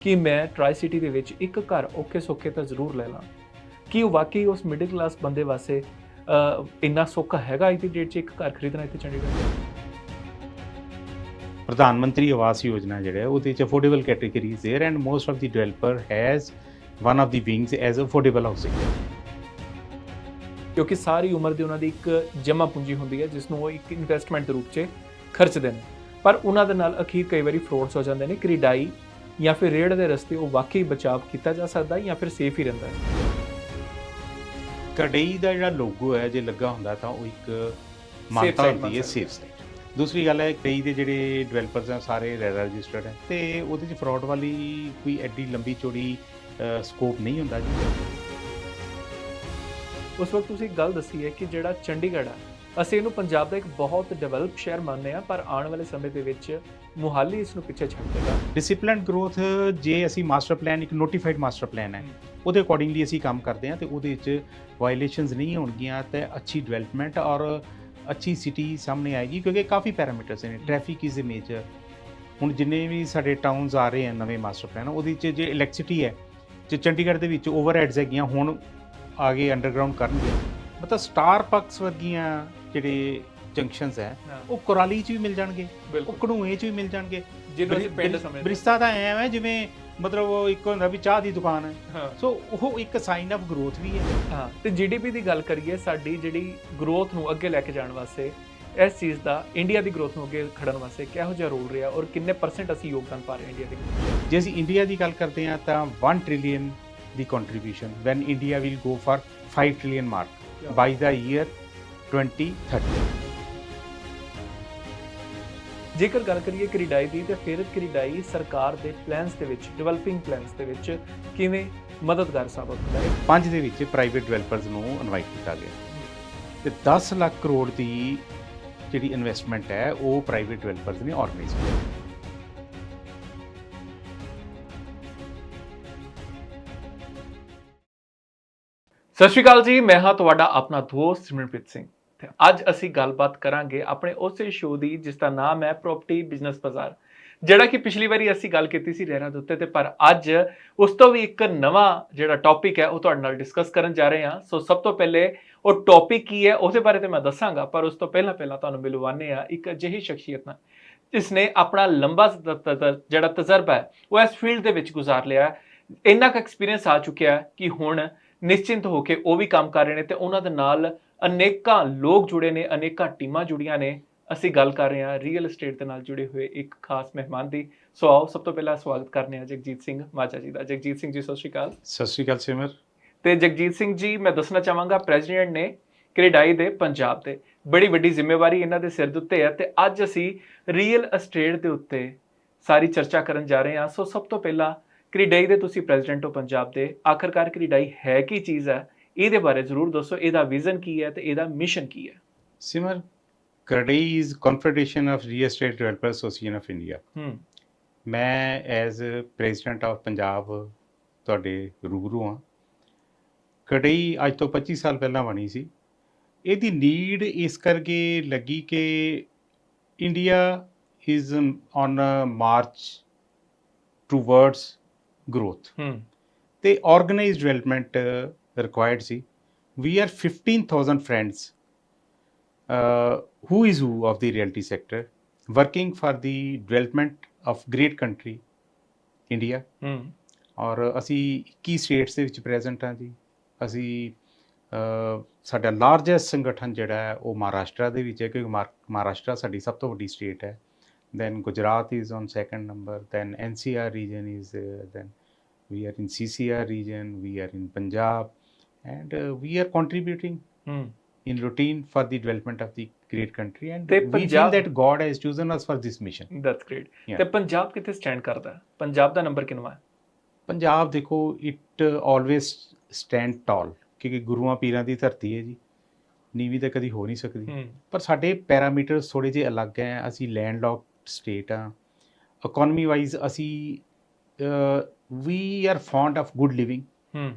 ਕਿ ਮੈਂ tri city ਦੇ ਵਿੱਚ ਇੱਕ ਘਰ ਔਖੇ ਸੌਖੇ ਤਾਂ ਜ਼ਰੂਰ ਲੈ ਲਾਂ ਕੀ ਉਹ ਵਾਕਈ ਉਸ ਮਿਡਲ ਕਲਾਸ ਬੰਦੇ ਵਾਸਤੇ ਅਹ, ਇੰਨਾ ਸੌਖਾ ਹੈਗਾ ਅੱਜ ਦੀ ਡੇਟ 'ਚ ਇੱਕ ਘਰ ਖਰੀਦਣਾ ਇੱਥੇ ਚੰਡੀਗੜ੍ਹ ਪ੍ਰਧਾਨ ਮੰਤਰੀ ਆਵਾਸ ਯੋਜਨਾ ਜਿਹੜਾ ਹੈ ਉਹਦੇ ਚ affordable categories there and most of the developer has one of the wings as affordable housing ਕਿਉਂਕਿ ਸਾਰੀ ਉਮਰ ਦੀ ਉਹਨਾਂ ਦੀ ਇੱਕ ਜਮ੍ਹਾਂ ਪੂੰਜੀ ਹੁੰਦੀ ਹੈ ਜਿਸ ਨੂੰ ਉਹ ਇੱਕ ਇਨਵੈਸਟਮੈਂਟ ਦੇ ਰੂਪ 'ਚ ਖਰਚਦੇ ਨੇ ਪਰ ਉਹਨਾਂ ਦੇ ਨਾਲ ਅਖੀਰ ਕਈ ਵਾਰੀ ਫਰੋਡਸ ਹੋ ਜਾਂਦੇ ਨੇ ਕਿਰਡਾਈ ਜਾਂ ਫਿਰ ਰੇਡ ਦੇ ਰਸਤੇ ਉਹ ਵਾਕਈ ਬਚਾਅ ਕੀਤਾ ਜਾ ਸਕਦਾ ਜਾਂ ਫਿਰ ਸੇਫ ਹੀ ਰਹਿੰਦਾ ਹੈ। ਕੜਈ ਦਾ ਜਿਹੜਾ ਲੋਗੋ ਹੈ ਜੇ ਲੱਗਾ ਹੁੰਦਾ ਤਾਂ ਉਹ ਇੱਕ ਮਾਨਤਾ ਹੁੰਦੀ ਹੈ ਸੇਫ ਸਾਈਡ ਦੂਸਰੀ ਗੱਲ ਹੈ ਕਈ ਦੇ ਜਿਹੜੇ ਡਿਵੈਲਪਰਸ ਆ ਸਾਰੇ ਰਜਿਸਟਰਡ ਹੈ ਤੇ ਉਹਦੇ ਚ ਫਰਾਡ ਵਾਲੀ ਕੋਈ ਐਡੀ ਲੰਬੀ ਚੌੜੀ ਸਕੋਪ ਨਹੀਂ ਹੁੰਦਾ ਜੀ। ਉਸ ਵਕਤ ਤੁਸੀਂ ਗੱਲ ਦੱਸੀ ਹੈ ਕਿ ਜਿਹੜਾ ਚੰਡੀਗੜ੍ਹ ਹੈ ਅਸੀਂ ਇਹਨੂੰ ਪੰਜਾਬ ਦਾ ਇੱਕ ਬਹੁਤ ਡਿਵੈਲਪ ਸ਼ਹਿਰ ਮੰਨਦੇ ਆ ਪਰ ਆਉਣ ਵਾਲੇ ਸਮੇਂ ਦੇ ਵਿੱਚ ਮੁਹਾਲੀ ਇਸ ਨੂੰ ਪਿੱਛੇ ਛੱਡ ਦੇਗਾ ਡਿਸਪਲਿਨਡ ਗਰੋਥ ਜੇ ਅਸੀਂ ਮਾਸਟਰ ਪਲਾਨ ਇੱਕ ਨੋਟੀਫਾਈਡ ਮਾਸਟਰ ਪਲਾਨ ਹੈ ਉਹਦੇ ਅਕੋਰਡਿੰਗਲੀ ਅਸੀਂ ਕੰਮ ਕਰਦੇ ਹਾਂ ਤੇ ਉਹਦੇ ਵਿੱਚ ਵਾਇਲੇਸ਼ਨਸ ਨਹੀਂ ਹੋਣਗੀਆਂ ਤੇ ਅੱਛੀ ਡਿਵੈਲਪਮੈਂਟ ਔਰ ਅੱਛੀ ਸਿਟੀ ਸਾਹਮਣੇ ਆਏਗੀ ਕਿਉਂਕਿ ਕਾਫੀ ਪੈਰਾਮੀਟਰਸ ਨੇ। ਟ੍ਰੈਫਿਕ ਇਜ਼ ਅ ਮੇਜਰ ਹੁਣ ਜਿੰਨੇ ਵੀ ਸਾਡੇ ਟਾਊਨਸ ਆ ਰਹੇ ਹਨ ਨਵੇਂ ਮਾਸਟਰ ਪਲਾਨ ਉਹਦੇ ਵਿੱਚ ਜੇ ਇਲੈਕਟ੍ਰਿਸਿਟੀ ਹੈ ਜੇ ਚੰਡੀਗੜ੍ਹ ਦੇ ਵਿੱਚ ਓਵਰਹੈਡਸ ਹੈਗੀਆਂ ਹੁਣ ਆਗੇ ਅੰਡਰਗਰਾਉਂਡ ਕਰਨਗੇ। ਮਤਲਬ ਸਟਾਰਬਕਸ ਵਰਗੀਆਂ ਜਿਹੜੇ ਜੰਕਸ਼ਨਸ ਹੈ ਉਹ ਕੁਰਾਲੀ 'ਚ ਵੀ ਮਿਲ ਜਾਣਗੇ ਉਹ ਕਢੂਏ 'ਚ ਵੀ ਮਿਲ ਜਾਣਗੇ। ਜਿਹਨੂੰ ਅਸੀਂ ਪਿੰਡ ਸਮਝਦੇ ਬਰਿਸ਼ਤਾ ਤਾਂ ਐਂ ਹੈ ਜਿਵੇਂ ਮਤਲਬ ਉਹ ਇੱਕ ਹੁੰਦਾ ਵੀ ਚਾਹ ਦੀ ਦੁਕਾਨ ਹੈ। ਸੋ ਉਹ ਇੱਕ ਸਾਈਨ ਆਫ ਗਰੋਥ ਵੀ ਹੈ। ਹਾਂ ਤੇ ਜੀਡੀਪੀ ਦੀ ਗੱਲ ਕਰੀਏ ਸਾਡੀ ਜਿਹੜੀ ਗਰੋਥ ਨੂੰ ਅੱਗੇ ਲੈ ਕੇ ਜਾਣ ਵਾਸਤੇ ਇਸ ਚੀਜ਼ ਦਾ ਇੰਡੀਆ ਦੀ ਗਰੋਥ ਨੂੰ ਅੱਗੇ ਖੜਨ ਵਾਸਤੇ ਕਿਹੋ ਜਿਹਾ ਰੋਲ ਰਿਹਾ ਔਰ ਕਿੰਨੇ ਪਰਸੈਂਟ ਅਸੀਂ ਯੋਗਦਾਨ ਪਾ ਰਹੇ ਹਾਂ ਇੰਡੀਆ ਦੇ? ਜੇ ਅਸੀਂ ਇੰਡੀਆ ਦੀ ਗੱਲ ਕਰਦੇ ਹਾਂ ਤਾਂ 1 trillion the contribution when India will go for 5 trillion mark. By the year 2030 ਜੇਕਰ ਗੱਲ ਕਰੀਏ ਕ੍ਰਿਡਾਈ ਦੀ ਤੇ ਫਿਰ ਕ੍ਰਿਡਾਈ ਸਰਕਾਰ ਦੇ ਪਲਾਨਸ ਦੇ ਵਿੱਚ ਡਿਵੈਲਪਿੰਗ ਪਲਾਨਸ ਦੇ ਵਿੱਚ ਕਿਵੇਂ ਮਦਦਗਾਰ ਸਾਬਤ ਹੁੰਦਾ ਹੈ? ਪੰਜ ਦੇ ਵਿੱਚ ਪ੍ਰਾਈਵੇਟ ਡਿਵੈਲਪਰਸ ਨੂੰ ਇਨਵਾਈਟ ਕੀਤਾ ਗਿਆ। ਤੇ 10 ਲੱਖ ਕਰੋੜ ਦੀ ਜਿਹੜੀ ਇਨਵੈਸਟਮੈਂਟ ਹੈ ਉਹ ਪ੍ਰਾਈਵੇਟ ਡਿਵੈਲਪਰਸ ਨੇ ਆਰਗੇਨਾਈਜ਼ ਕੀਤੀ। ਸਤਿ ਸ਼੍ਰੀ ਅਕਾਲ ਜੀ ਮੈਂ ਹਾਂ ਤੁਹਾਡਾ ਆਪਣਾ ਦੋਸਤ ਸਿਮਰਨਪ੍ਰੀਤ ਸਿੰਘ। ਤੇ ਅੱਜ ਅਸੀਂ ਗੱਲਬਾਤ ਕਰਾਂਗੇ ਆਪਣੇ ਉਸੇ ਸ਼ੋਅ ਦੀ, ਜਿਸ ਦਾ ਨਾਮ ਹੈ ਪ੍ਰਾਪਰਟੀ ਬਿਜ਼ਨਸ ਬਾਜ਼ਾਰ ਜਿਹੜਾ ਕਿ ਪਿਛਲੀ ਵਾਰੀ ਅਸੀਂ ਗੱਲ ਕੀਤੀ ਸੀ ਰਹਿਰਾਂ ਦੇ ਉੱਤੇ ਤੇ, ਪਰ ਅੱਜ ਉਸ ਤੋਂ ਵੀ ਇੱਕ ਨਵਾਂ ਜਿਹੜਾ ਟੌਪਿਕ ਹੈ, ਉਹ ਤੁਹਾਡੇ ਨਾਲ ਡਿਸਕਸ ਕਰਨ ਜਾ ਰਹੇ ਹਾਂ। ਸੋ ਸਭ ਤੋਂ ਪਹਿਲੇ ਉਹ ਟੌਪਿਕ ਕੀ ਹੈ, ਉਹਦੇ ਬਾਰੇ ਤੇ ਮੈਂ ਦੱਸਾਂਗਾ, ਪਰ ਉਸ ਤੋਂ ਪਹਿਲਾਂ ਪਹਿਲਾਂ ਤੁਹਾਨੂੰ ਮਿਲਵਾਨੇ ਆ ਇੱਕ ਅਜਿਹੀ ਸ਼ਖਸੀਅਤ ਨਾਲ। ਜਿਸ ਨੇ ਆਪਣਾ ਲੰਬਾ ਜਿਹੜਾ ਤਜਰਬਾ ਹੈ, ਉਹ ਇਸ ਫੀਲਡ ਦੇ ਵਿੱਚ ਗੁਜ਼ਾਰ ਲਿਆ ਹੈ। ਇੰਨਾ ਕੁ ਐਕਸਪੀਰੀਅੰਸ ਆ ਚੁੱਕਿਆ ਕਿ ਹੁਣ ਨਿਸ਼ਚਿੰਤ ਹੋ ਕੇ ਉਹ ਵੀ ਕੰਮ ਕਰ ਰਹੇ ਨੇ ਤੇ ਉਹਨਾਂ ਦੇ ਨਾਲ ਅਨੇਕਾਂ ਲੋਕ ਜੁੜੇ ਨੇ ਅਨੇਕਾਂ ਟੀਮਾਂ ਜੁੜੀਆਂ ਨੇ। ਅਸੀਂ ਗੱਲ ਕਰ ਰਹੇ ਹਾਂ ਰੀਅਲ ਏਸਟੇਟ ਦੇ ਨਾਲ ਜੁੜੇ ਹੋਏ ਇੱਕ ਖਾਸ ਮਹਿਮਾਨ ਦੀ। ਸੋ ਆਓ ਸਭ ਤੋਂ ਪਹਿਲਾਂ ਸਵਾਗਤ ਕਰਨੇ ਆ ਜਗਜੀਤ ਸਿੰਘ ਮਾਚਾ ਜੀ ਦਾ। ਜਗਜੀਤ ਸਿੰਘ ਜੀ ਸਤਿ ਸ਼੍ਰੀ ਅਕਾਲ। ਸਤਿ ਸ਼੍ਰੀ ਅਕਾਲ ਸਿਮਰ। ਤੇ ਜਗਜੀਤ ਸਿੰਘ ਜੀ ਮੈਂ ਦੱਸਣਾ ਚਾਹਾਂਗਾ ਪ੍ਰੈਜ਼ੀਡੈਂਟ ਨੇ ਕ੍ਰੇਡਾਈ ਦੇ ਪੰਜਾਬ ਦੇ ਬੜੀ ਵੱਡੀ ਜ਼ਿੰਮੇਵਾਰੀ ਇਹਨਾਂ ਦੇ ਸਿਰ ਦੇ ਉੱਤੇ ਹੈ ਤੇ ਅੱਜ ਅਸੀਂ ਰੀਅਲ ਏਸਟੇਟ ਦੇ ਉੱਤੇ ਸਾਰੀ ਚਰਚਾ ਕਰਨ ਜਾ ਰਹੇ ਹਾਂ। ਸੋ ਸਭ ਤੋਂ ਪਹਿਲਾਂ ਕ੍ਰੇਡਾਈ ਦੇ ਤੁਸੀਂ ਪ੍ਰੈਜ਼ੀਡੈਂਟ ਹੋ ਪੰਜਾਬ ਦੇ। ਆਖਰਕਾਰ ਕ੍ਰੇਡਾਈ ਹੈ ਕੀ ਚੀਜ਼ ਹੈ? ਇਹਦੇ ਬਾਰੇ ਜ਼ਰੂਰ ਦੱਸੋ ਇਹਦਾ ਵਿਜ਼ਨ ਕੀ ਹੈ ਤੇ ਇਹਦਾ ਮਿਸ਼ਨ ਕੀ ਹੈ? Simar CREDAI is confederation of real estate developer association of India hmm. ਮੈਂ ਐਜ਼ ਪ੍ਰੈਜ਼ੀਡੈਂਟ ਆਫ ਪੰਜਾਬ ਤੁਹਾਡੇ ਰੂਬਰੂ ਹਾਂ। ਕੜਈ ਅੱਜ ਤੋਂ 25 ਸਾਲ ਪਹਿਲਾਂ ਬਣੀ ਸੀ। ਇਹਦੀ ਨੀਡ ਇਸ ਕਰਕੇ ਲੱਗੀ ਕਿ India is on a march towards growth hmm. ਤੇ organised development required C. We are 15000 friends who is who of the realty sector? Working for the development of great country India. ਹੂੰ ਔਰ ਅਸੀਂ 21 status ਦੇ ਵਿੱਚ present ਹਾਂ ਜੀ। ਅਸੀਂ ਸਾਡਾ ਲਾਰਜੈਸਟ ਸੰਗਠਨ ਜਿਹੜਾ ਹੈ ਉਹ ਮਹਾਰਾਸ਼ਟਰ ਦੇ ਵਿੱਚ ਹੈ ਕਿਉਂਕਿ ਮਹਾ- ਮਹਾਰਾਸ਼ਟਰ ਸਾਡੀ ਸਭ ਤੋਂ ਵੱਡੀ ਸਟੇਟ ਹੈ। Then Gujarat is on second number then NCR region is then we are in CCR region, we are in Punjab, and uh, we are contributing ਹੂੰ in routine for the development of the great country. And ਤੇ we Punjab- feel that God has chosen us for this mission. That's great Yeah. ਤੇ ਪੰਜਾਬ ਕਿੱਥੇ stand ਕਰਦਾ? ਹੈ ਪੰਜਾਬ ਦਾ number ਕਿੰਨਾ ਹੈ? ਪੰਜਾਬ ਦੇਖੋ it always stand ਟਾਲ ਕਿਉਂਕਿ ਗੁਰੂਆਂ ਪੀਰਾਂ ਦੀ ਧਰਤੀ ਹੈ ਜੀ। ਨੀਵੀਂ ਤਾਂ ਕਦੀ ਹੋ ਨਹੀਂ ਸਕਦੀ। ਹੂੰ ਪਰ ਸਾਡੇ ਪੈਰਾਮੀਟਰਸ ਥੋੜੇ ਜਿਹੇ ਅਲੱਗ ਹੈ। ਅਸੀਂ ਲੈਂਡਲੌਕ ਸਟੇਟ ਆ ਇਕਨੋਮੀ ਵਾਈਜ਼ ਅਸੀਂ we are fond of good living hmm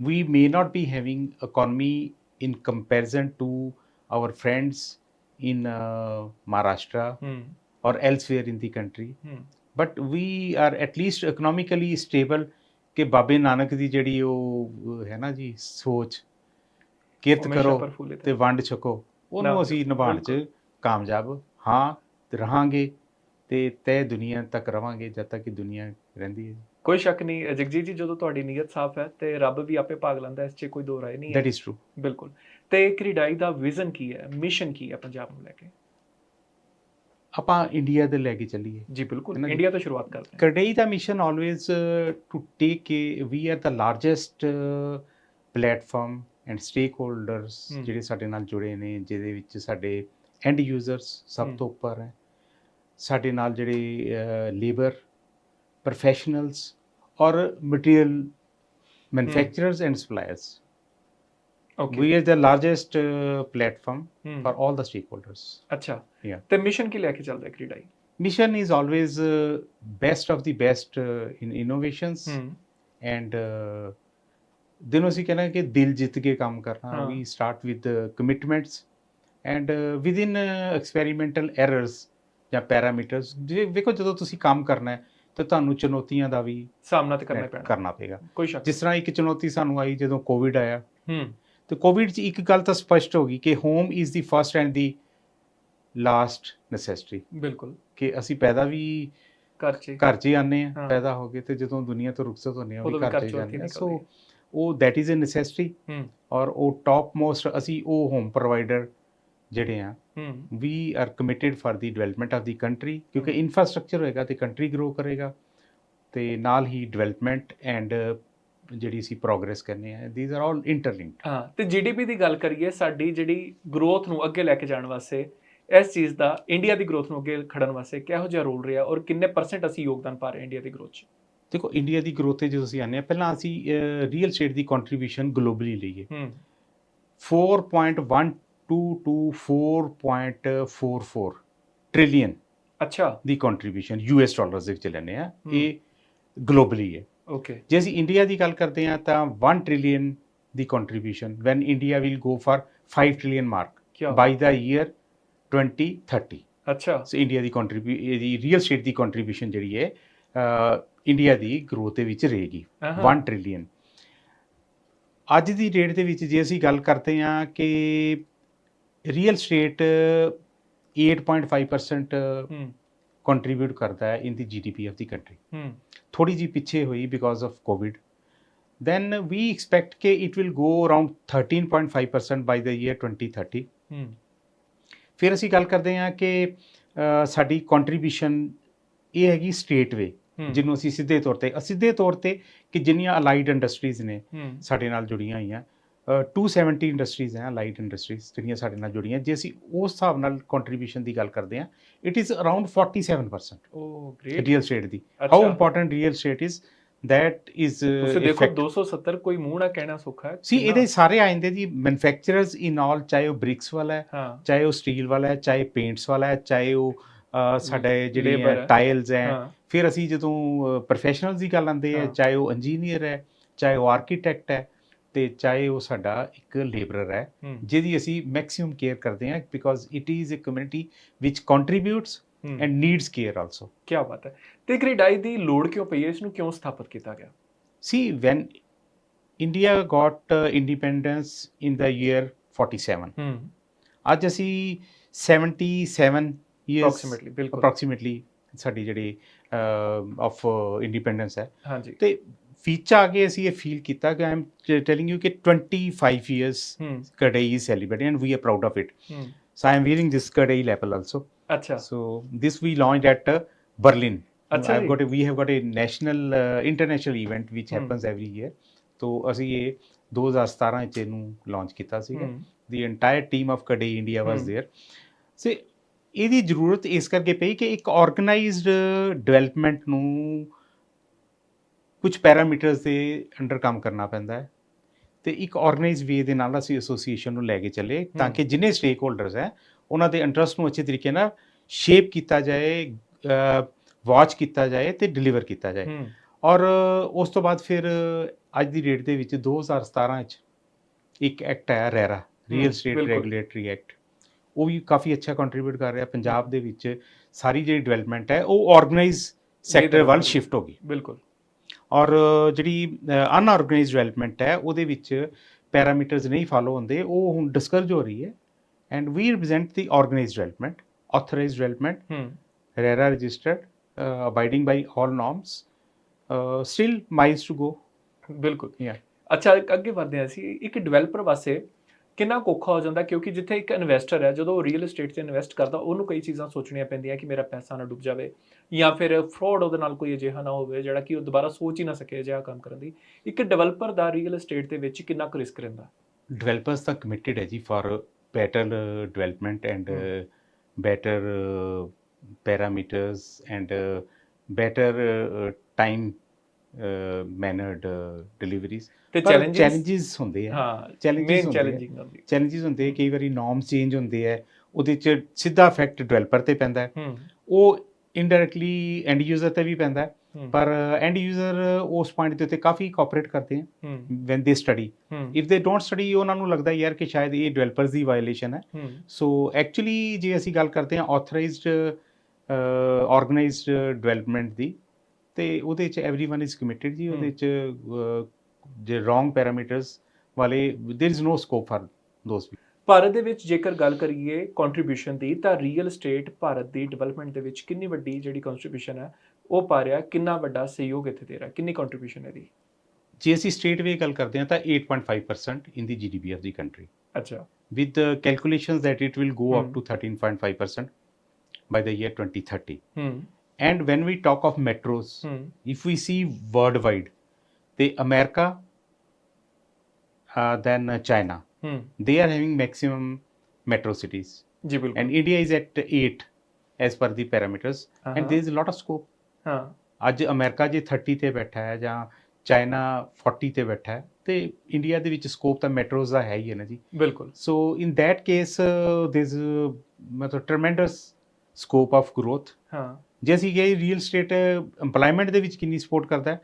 we may not be having economy in comparison to our friends in uh, Maharashtra ਹੂੰ or elsewhere in the country. Hmm but we are at least economically stable ਕਿ ਬਾਬੇ ਨਾਨਕ ਦੀ ਜਿਹੜੀ ਉਹ ਹੈ ਨਾ ਜੀ ਸੋਚ ਕਿਰਤ ਕਰੋ ਤੇ ਵੰਡ ਛਕੋ ਉਹਨੂੰ ਅਸੀਂ ਨਿਭਾਉਣ ਚ ਕਾਮਯਾਬ ਹਾਂ ਰਹਾਂਗੇ ਤੇ ਤੈ ਦੁਨੀਆ ਤੱਕ ਰਵਾਂਗੇ ਜਦ ਤੱਕ ਕਿ ਦੁਨੀਆ ਰਹਿੰਦੀ ਹੈ ਕੋਈ ਸ਼ੱਕ ਨਹੀਂ ਜਗਜੀਤ ਜੀ ਜਦੋਂ ਤੁਹਾਡੀ ਨੀਅਤ ਸਾਫ਼ ਹੈ ਤੇ ਰੱਬ ਵੀ ਆਪੇ ਭਾਗ ਲੈਂਦਾ ਇਸ 'ਚ ਕੋਈ ਦੋ ਰਾਏ ਨਹੀਂ ਹੈ। ਦੈਟ ਇਜ਼ ਟਰੂ ਬਿਲਕੁਲ। ਤੇ ਕ੍ਰੀਡਾਈ ਦਾ ਵਿਜ਼ਨ ਕੀ ਹੈ? ਮਿਸ਼ਨ ਕੀ ਹੈ ਪੰਜਾਬ ਨੂੰ ਲੈ ਕੇ? ਆਪਾਂ ਇੰਡੀਆ ਦੇ ਲੈ ਕੇ ਚੱਲੀਏ। ਜੀ ਬਿਲਕੁਲ? ਇੰਡੀਆ ਤੋਂ ਸ਼ੁਰੂਆਤ ਕਰਦੇ ਹਾਂ। ਕਰਡਈ ਦਾ mission always to take we are the largest platform and stakeholders. ਜਿਹੜੇ ਸਾਡੇ ਨਾਲ ਜੁੜੇ ਨੇ ਜਿਹਦੇ ਵਿੱਚ ਸਾਡੇ ਐਂਡ ਯੂਜ਼ਰਸ ਸਭ। ਤੋਂ ਉੱਪਰ ਹੈ। ਸਾਡੇ ਨਾਲ ਜਿਹੜੇ ਲੇਬਰ ਪ੍ਰੋਫੈਸ਼ਨਲਸ ਔਰ material manufacturers and suppliers okay we are the largest platform hmm for all the stakeholders. ਅੱਛਾ Yeah. ਤੇ ਮਿਸ਼ਨ ਕੀ ਲੈ ਕੇ ਚੱਲਦਾ ਹੈ ਕ੍ਰੀਡਾਈ mission is always uh, best of the best uh, in innovations ਹੂੰ and uh, ਦਿਨੋਂ ਅਸੀਂ ਕਹਿੰਦੇ ਕਿ ਦਿਲ ਜਿੱਤ ਕੇ ਕੰਮ ਕਰਨਾ ਹਾਂ। We start with commitments and with in experimental errors ਜਾਂ ਪੈਰਾਮੀਟਰਸ ਜੇ ਵੇਖੋ ਜਦੋਂ ਤੁਸੀਂ ਕੰਮ ਕਰਨਾ ਹੈ ਤਾਂ ਤੁਹਾਨੂੰ ਚੁਣੌਤੀਆਂ ਦਾ ਵੀ ਸਾਹਮਣਾ ਤੇ ਕਰਨਾ ਪੈਣਾ। ਕਰਨਾ ਪਏਗਾ। ਕੋਈ ਸ਼ੱਕ ਜਿਸ ਤਰ੍ਹਾਂ ਇੱਕ ਚੁਣੌਤੀ ਸਾਨੂੰ ਆਈ ਜਦੋਂ ਕੋਵਿਡ ਆਇਆ। ਹੂੰ। ਤੇ ਕੋਵਿਡ 'ਚ ਇੱਕ ਗੱਲ ਤਾਂ ਸਪਸ਼ਟ ਹੋ ਗਈ ਕਿ home is the first and the last necessity ਬਿਲਕੁਲ। ਕਿ ਅਸੀਂ ਪੈਦਾ ਵੀ ਘਰ 'ਚ ਘਰ 'ਚ ਆਨੇ ਆ। ਪੈਦਾ ਹੋ ਗਏ ਤੇ ਜਦੋਂ ਦੁਨੀਆ ਤੋਂ ਰੁਖਸਤ ਹੁੰਦੇ ਆ ਉਹ ਘਰ 'ਚ ਜਾਂਦੇ ਆ। ਸੋ ਉਹ ਦੈਟ ਇਜ਼ ਅ ਨੈਸੈਸਿਟੀ ਹੂੰ। ਔਰ ਉਹ ਟਾਪ ਮੋਸਟ ਅਸੀਂ ਉਹ ਹੋਮ ਪ੍ਰੋਵਾਈਡਰ ਜਿਹੜੇ ਆ we are committed for the development of the country ਕਿਉਂਕਿ ਇਨਫਰਾਸਟ੍ਰਕਚਰ ਹੋਏਗਾ ਤੇ ਕੰਟਰੀ ਗਰੋ ਕਰੇਗਾ ਤੇ ਨਾਲ ਹੀ ਡਿਵੈਲਪਮੈਂਟ ਐਂਡ ਜਿਹੜੀ ਸੀ ਪ੍ਰੋਗਰੈਸ ਕਰਨੀ ਹੈ ਥੀਸ ਆਰ ਆਲ ਇੰਟਰਲਿੰਕਡ ਹਾਂ ਤੇ ਜੀਡੀਪੀ ਦੀ ਗੱਲ ਕਰੀਏ ਸਾਡੀ ਜਿਹੜੀ ਗਰੋਥ ਨੂੰ ਅੱਗੇ ਲੈ ਕੇ ਜਾਣ ਵਾਸਤੇ ਇਸ ਚੀਜ਼ ਦਾ ਇੰਡੀਆ ਦੀ ਗਰੋਥ ਨੂੰ ਅੱਗੇ ਖੜਨ ਵਾਸਤੇ ਕਿਹੋ ਜਿਹਾ ਰੋਲ ਰਿਹਾ ਔਰ ਕਿੰਨੇ ਪਰਸੈਂਟ ਅਸੀਂ ਯੋਗਦਾਨ ਪਾ ਰਹੇ ਇੰਡੀਆ ਦੀ ਗਰੋਥ 'ਚ? ਦੇਖੋ ਇੰਡੀਆ ਦੀ ਗਰੋਥ ਤੇ ਜੇ ਅਸੀਂ ਆਨੇ ਆ ਪਹਿਲਾਂ ਅਸੀਂ ਰੀਅਲ ਸਟੇਟ ਦੀ ਕੰਟਰੀਬਿਊਸ਼ਨ ਗਲੋਬਲੀ ਲਈਏ। 4.1 224.44 ਟ੍ਰਿਲੀਅਨ ਅੱਛਾ। ਦੀ ਕੰਟਰੀਬਿਊਸ਼ਨ ਯੂਐਸ ਡਾਲਰਸ ਦੇ ਵਿੱਚ ਲੈਨੇ ਆ। ਇਹ ਗਲੋਬਲੀ ਹੈ। ਓਕੇ ਜੇ ਅਸੀਂ ਇੰਡੀਆ ਦੀ ਗੱਲ ਕਰਦੇ ਆ ਤਾਂ 1 trillion the contribution when India will go for 5 trillion mark by the year 2030 ਅੱਛਾ। ਸੋ ਇੰਡੀਆ ਦੀ ਕੰਟਰੀਬਿਊ ਇਹਦੀ ਰੀਅਲ ਸਟੇਟ ਦੀ ਕੰਟਰੀਬਿਊਸ਼ਨ ਜਿਹੜੀ ਹੈ ਇੰਡੀਆ ਦੀ ਗਰੋਥ ਦੇ ਵਿੱਚ ਰਹੇਗੀ। 1 ਟ੍ਰਿਲੀਅਨ ਅੱਜ ਦੀ ਰੇਟ ਦੇ ਵਿੱਚ ਜੇ ਅਸੀਂ ਗੱਲ ਕਰਦੇ ਆ ਕਿ ਰੀਅਲ ਸਟੇਟ 8.5% ਹੂੰ ਕੰਟਰੀਬਿਊਟ ਕਰਦਾ ਹੈ in the GDP of the country ਹੂੰ ਥੋੜੀ ਜੀ ਪਿੱਛੇ ਹੋਈ because of covid then we expect ਕਿ it will go around 13.5% by the year 2030 hmm ਫਿਰ ਅਸੀਂ ਗੱਲ ਕਰਦੇ ਹਾਂ ਕਿ ਸਾਡੀ ਕੰਟਰੀਬਿਊਸ਼ਨ ਇਹ ਹੈਗੀ ਸਟੇਟ ਵੇ ਜਿਹਨੂੰ ਅਸੀਂ ਸਿੱਧੇ ਤੌਰ ਤੇ ਅਸਿੱਧੇ ਤੌਰ ਤੇ ਕਿ ਜਿੰਨੀਆਂ ਅਲਾਈਡ ਇੰਡਸਟਰੀਜ਼ ਨੇ ਸਾਡੇ ਨਾਲ ਜੁੜੀਆਂ ਹੋਈਆਂ 270 ਇੰਡਸਟਰੀਜ਼ ਹੈ ਲਾਈਟ ਇੰਡਸਟਰੀਜ਼ ਜਿਹੜੀਆਂ ਸਾਡੇ ਨਾਲ ਜੁੜੀਆਂ। ਜੇ ਅਸੀਂ ਉਸ ਹਿਸਾਬ ਨਾਲ ਕੰਟਰੀਬਿਊਸ਼ਨ ਦੀ ਗੱਲ ਕਰਦੇ ਹਾਂ it is around 47% of great real estate the. How important real estate is is uh, ਤੁਸੀਂ ਦੇਖੋ effect- 270 ਕੋਈ ਮੂੰਹ ਨਾ ਕਹਿਣਾ ਸੌਖਾ ਹੈ। ਸੀ ਇਹਦੇ ਸਾਰੇ ਆ ਜਾਂਦੇ ਜੀ ਮੈਨੂਫੈਕਚਰਰਸ ਇਨ ਆਲ ਚਾਹੇ ਉਹ ਬ੍ਰਿਕਸ ਵਾਲਾ ਹੈ ਚਾਹੇ ਉਹ ਸਟੀਲ ਵਾਲਾ ਹੈ ਚਾਹੇ ਪੇਂਟਸ ਵਾਲਾ ਹੈ ਚਾਹੇ ਉਹ ਸਾਡੇ ਜਿਹੜੇ Labor ਹੈ। ਫਿਰ ਅਸੀਂ ਜਦੋਂ ਪ੍ਰੋਫੈਸ਼ਨਲਸ ਦੀ ਗੱਲ ਆਉਂਦੇ ਹਾਂ। ਚਾਹੇ ਉਹ ਇੰਜੀਨੀਅਰ ਹੈ ਚਾਹੇ ਉਹ ਆਰਕੀਟੈਕਟ ਹੈ ਤੇ ਚਾਹੇ ਉਹ ਸਾਡਾ ਇੱਕ ਲੇਬਰਰ ਹੈ ਜਿਹਦੀ ਅਸੀਂ ਮੈਕਸਿਮਮ ਕੇਅਰ ਕਰਦੇ ਹਾਂ because it is a community which contributes and needs care also ਕੀ ਬਾਤ ਹੈ। ਤੇ ਕ੍ਰੀਡਾਈ ਦੀ ਲੋੜ ਕਿਉਂ ਪਈ ਹੈ? ਇਸ ਨੂੰ ਕਿਉਂ ਸਥਾਪਿਤ ਕੀਤਾ ਗਿਆ? When India got uh, independence in the year 47, ਹੂੰ। ਅੱਜ ਅਸੀਂ 77 years ਅਪਰੋਕਸੀਮੇਟਲੀ ਬਿਲਕੁਲ। ਸਾਡੀ ਜਿਹੜੀ ਆਫ ਇੰਡੀਪੈਂਡੈਂਸ ਹੈ। ਹਾਂਜੀ। ਤੇ ਵਿੱਚ ਆ ਕੇ ਅਸੀਂ ਇਹ ਫੀਲ ਕੀਤਾ ਕਿ ਆਈ ਐਮ ਟੈਲਿੰਗ ਯੂ ਕਿ 25 years ਹੂੰ Kadai is celebrating and we are proud of it. ਹੂੰ So I am wearing this Kadai label also. ਅੱਛਾ So this we launched at uh, Berlin. ਅੱਛਾ I've ਜੀ got a, we have got a national uh, international event which Hmm. happens every year. ਤੋ ਅਸੀਂ ਇਹ 2017 ਵਿੱਚ ਇਹਨੂੰ launch ਕੀਤਾ ਸੀਗਾ hmm the entire team of ਕਡੇ India was Hmm. There ਸੇ ਇਹਦੀ ਜ਼ਰੂਰਤ ਇਸ ਕਰਕੇ ਪਈ ਕਿ ਇੱਕ ਆਰਗੇਨਾਈਜ਼ਡ ਡਿਵੈਲਪਮੈਂਟ ਨੂੰ ਕੁਝ ਪੈਰਾਮੀਟਰਸ ਦੇ ਅੰਡਰ ਕੰਮ ਕਰਨਾ ਪੈਂਦਾ ਹੈ। ਤੇ ਇੱਕ ਆਰਗੇਨਾਈਜ਼ ਵੇ ਦੇ ਨਾਲ ਅਸੀਂ ਐਸੋਸੀਏਸ਼ਨ ਨੂੰ ਲੈ ਕੇ ਚੱਲੇ ਤਾਂ। ਕਿ ਜਿੰਨੇ ਸਟੇਕ ਹੋਲਡਰਸ ਹੈ ਉਹਨਾਂ ਦੇ ਇੰਟਰਸਟ ਨੂੰ ਅੱਛੇ ਤਰੀਕੇ ਨਾਲ ਸ਼ੇਪ ਕੀਤਾ ਜਾਏ ਵਾਚ ਕੀਤਾ ਜਾਏ ਤੇ ਡਿਲੀਵਰ ਕੀਤਾ ਜਾਏ। ਔਰ ਉਸ ਤੋਂ ਬਾਅਦ ਫਿਰ ਅੱਜ ਦੀ ਡੇਟ ਦੇ ਵਿੱਚ 2017 ਵਿੱਚ ਇੱਕ ਐਕਟ ਆਇਆ RERA real estate. Regulatory act ਉਹ ਵੀ ਕਾਫੀ ਅੱਛਾ ਕੰਟਰੀਬਿਊਟ ਕਰ ਰਿਹਾ ਪੰਜਾਬ ਦੇ ਵਿੱਚ ਸਾਰੀ ਜਿਹੜੀ ਡਿਵੈਲਪਮੈਂਟ ਹੈ ਉਹ ਆਰਗੇਨਾਈਜ਼ ਸੈਕਟਰ ਵੱਲ ਸ਼ਿਫਟ ਹੋ ਗਈ। ਬਿਲਕੁਲ। ਔਰ ਜਿਹੜੀ ਅਨਆਰਗੇਨਾਈਜ਼ਡ ਡਿਵੈਲਪਮੈਂਟ ਹੈ ਉਹਦੇ ਵਿੱਚ ਪੈਰਾਮੀਟਰਸ ਨਹੀਂ ਫਾਲੋ ਹੁੰਦੇ ਉਹ ਹੁਣ ਡਿਸਕਰਜ ਹੋ ਰਹੀ ਹੈ and we represent the organised development authorised development uh, abiding by all norms. Uh, still miles to go. ਬਿਲਕੁਲ Yeah. ਅੱਛਾ ਅੱਗੇ ਵਧਦੇ ਹਾਂ ਅਸੀਂ ਇੱਕ ਡਿਵੈਲਪਰ ਵਾਸਤੇ ਕਿੰਨਾ ਔਖਾ ਹੋ ਜਾਂਦਾ ਕਿਉਂਕਿ ਜਿੱਥੇ ਇੱਕ ਇਨਵੈਸਟਰ ਹੈ ਜਦੋਂ ਰੀਅਲ ਏਸਟੇਟ 'ਚ ਇਨਵੈਸਟ ਕਰਦਾ ਉਹਨੂੰ ਕਈ ਚੀਜ਼ਾਂ ਸੋਚਣੀਆਂ ਪੈਂਦੀਆਂ ਕਿ ਮੇਰਾ ਪੈਸਾ ਨਾ ਡੁੱਬ ਜਾਵੇ ਜਾਂ ਫਿਰ ਫਰਾਡ ਉਹਦੇ ਨਾਲ ਕੋਈ ਅਜਿਹਾ ਨਾ ਹੋਵੇ ਜਿਹੜਾ ਕਿ ਉਹ ਦੁਬਾਰਾ ਸੋਚ ਹੀ ਨਾ ਸਕੇ ਅਜਿਹਾ ਕੰਮ ਕਰਨ ਦੀ। ਇੱਕ ਡਿਵੈਲਪਰ ਦਾ ਰੀਅਲ ਏਸਟੇਟ ਦੇ ਵਿੱਚ ਕਿੰਨਾ ਕੁ ਰਿਸਕ ਰਹਿੰਦਾ? Developers ਤਾਂ committed ਹੈ ਜੀ for better uh, development and uh, better uh, parameters uh, deliveries. ਤੇ ਚੈਲੰਜਸ challenges? ਹੁੰਦੇ ਆ। ਹਾਂ ਆ। ਚੈਲੰਜਿੰਗ ਹੁੰਦੀ challenges ਹੁੰਦੇ ਕਈ ਵਾਰੀ norms change ਹੁੰਦੇ ਆ ਉਹਦੇ ਚ ਸਿੱਧਾ ਇਫੈਕਟ ਡਿਵੈਲਪਰ ਤੇ ਪੈਂਦਾ ਉਹ ਇਨਡਾਇਰੈਕਟਲੀ ਐਂਡ ਯੂਜ਼ਰ ਤੇ ਵੀ ਪੈਂਦਾ ਪਰ ਐਂਡ ਯੂਜ਼ਰ ਉਸ ਪੁਆਇੰਟ ਦੇ ਉੱਤੇ ਕਾਫੀ ਕੋਆਪਰੇਟ ਕਰਦੇ ਆ। ਹੂੰ। When they study if they don't study ਉਹਨਾਂ ਨੂੰ ਲੱਗਦਾ ਯਾਰ ਕਿ ਸ਼ਾਇਦ ਇਹ ਡਿਵੈਲਪਰਸ ਦੀ ਵਾਇਓਲੇਸ਼ਨ ਹੈ। ਹੂੰ। ਸੋ ਐਕਚੁਅਲੀ ਜੇ ਅਸੀਂ ਗੱਲ ਕਰਦੇ ਹਾਂ ਆਥੋਰਾਈਜ਼ਡ ਆਰਗੇਨਾਈਜ਼ਡ ਡਿਵੈਲਪਮੈਂਟ ਦੀ ਤੇ ਉਹਦੇ ਚ एवरीवन ਇਜ਼ ਕਮਿਟਿਡ ਜੀ ਉਹਦੇ ਚ ਜੇ ਰੋਂਗ ਪੈਰਾਮੀਟਰਸ ਵਾਲੇ there is no scope for those Bharat ਦੇ ਵਿੱਚ ਜੇਕਰ ਗੱਲ ਕਰੀਏ ਕੰਟਰੀਬਿਊਸ਼ਨ ਦੀ ਤਾਂ ਰੀਅਲ ਸਟੇਟ ਭਾਰਤ ਦੀ ਡਿਵੈਲਪਮੈਂਟ ਦੇ ਵਿੱਚ ਕਿੰਨੀ ਵੱਡੀ ਜਿਹੜੀ ਕੰਟਰੀਬਿਊਸ਼ਨ ਹੈ ਉਹ ਪਾ ਰਿਹਾ ਕਿੰਨਾ ਵੱਡਾ ਸਹਿਯੋਗ ਇੱਥੇ ਦੇ ਰਿਹਾ ਕਿੰਨੀ ਕੰਟਰੀਬਿਊਸ਼ਨ ਹੈ ਦੀ ਜੇ ਅਸੀਂ ਸਟੇਟ ਵੇ ਗੱਲ ਕਰਦੇ ਹਾਂ ਤਾਂ 8.5% in the GDP of the country ਅੱਛਾ। With calculations that it will go up to 13.5% by the year 2030 hmm and when we talk of metros ਹੂੰ if we see worldwide the america uh, then uh, china ਹੂੰ they are having maximum metro cities ਜੀ ਬਿਲਕੁਲ and india is at 8 as per the parameters ਹਾਂ, and there is a lot of scope ਹਾਂ ਅੱਜ America ਜੇ 30 ਤੇ ਬੈਠਾ ਹੈ ਜਾਂ ਚਾਈਨਾ 40 ਤੇ ਬੈਠਾ ਹੈ ਤੇ ਇੰਡੀਆ ਦੇ ਵਿੱਚ ਸਕੋਪ ਤਾਂ ਮੈਟਰੋਜ਼ ਦਾ ਹੈ ਹੀ ਹੈ ਨਾ ਜੀ ਬਿਲਕੁਲ So in that case, uh, there's a ਮਤਲਬ tremendous scope of growth. ਹਾਂ ਜੇ ਅਸੀਂ ਇਹ ਰੀਅਲ ਸਟੇਟ EMPLOYMENT ਦੇ ਵਿੱਚ ਕਿੰਨੀ ਸਪੋਰਟ ਕਰਦਾ ਹੈ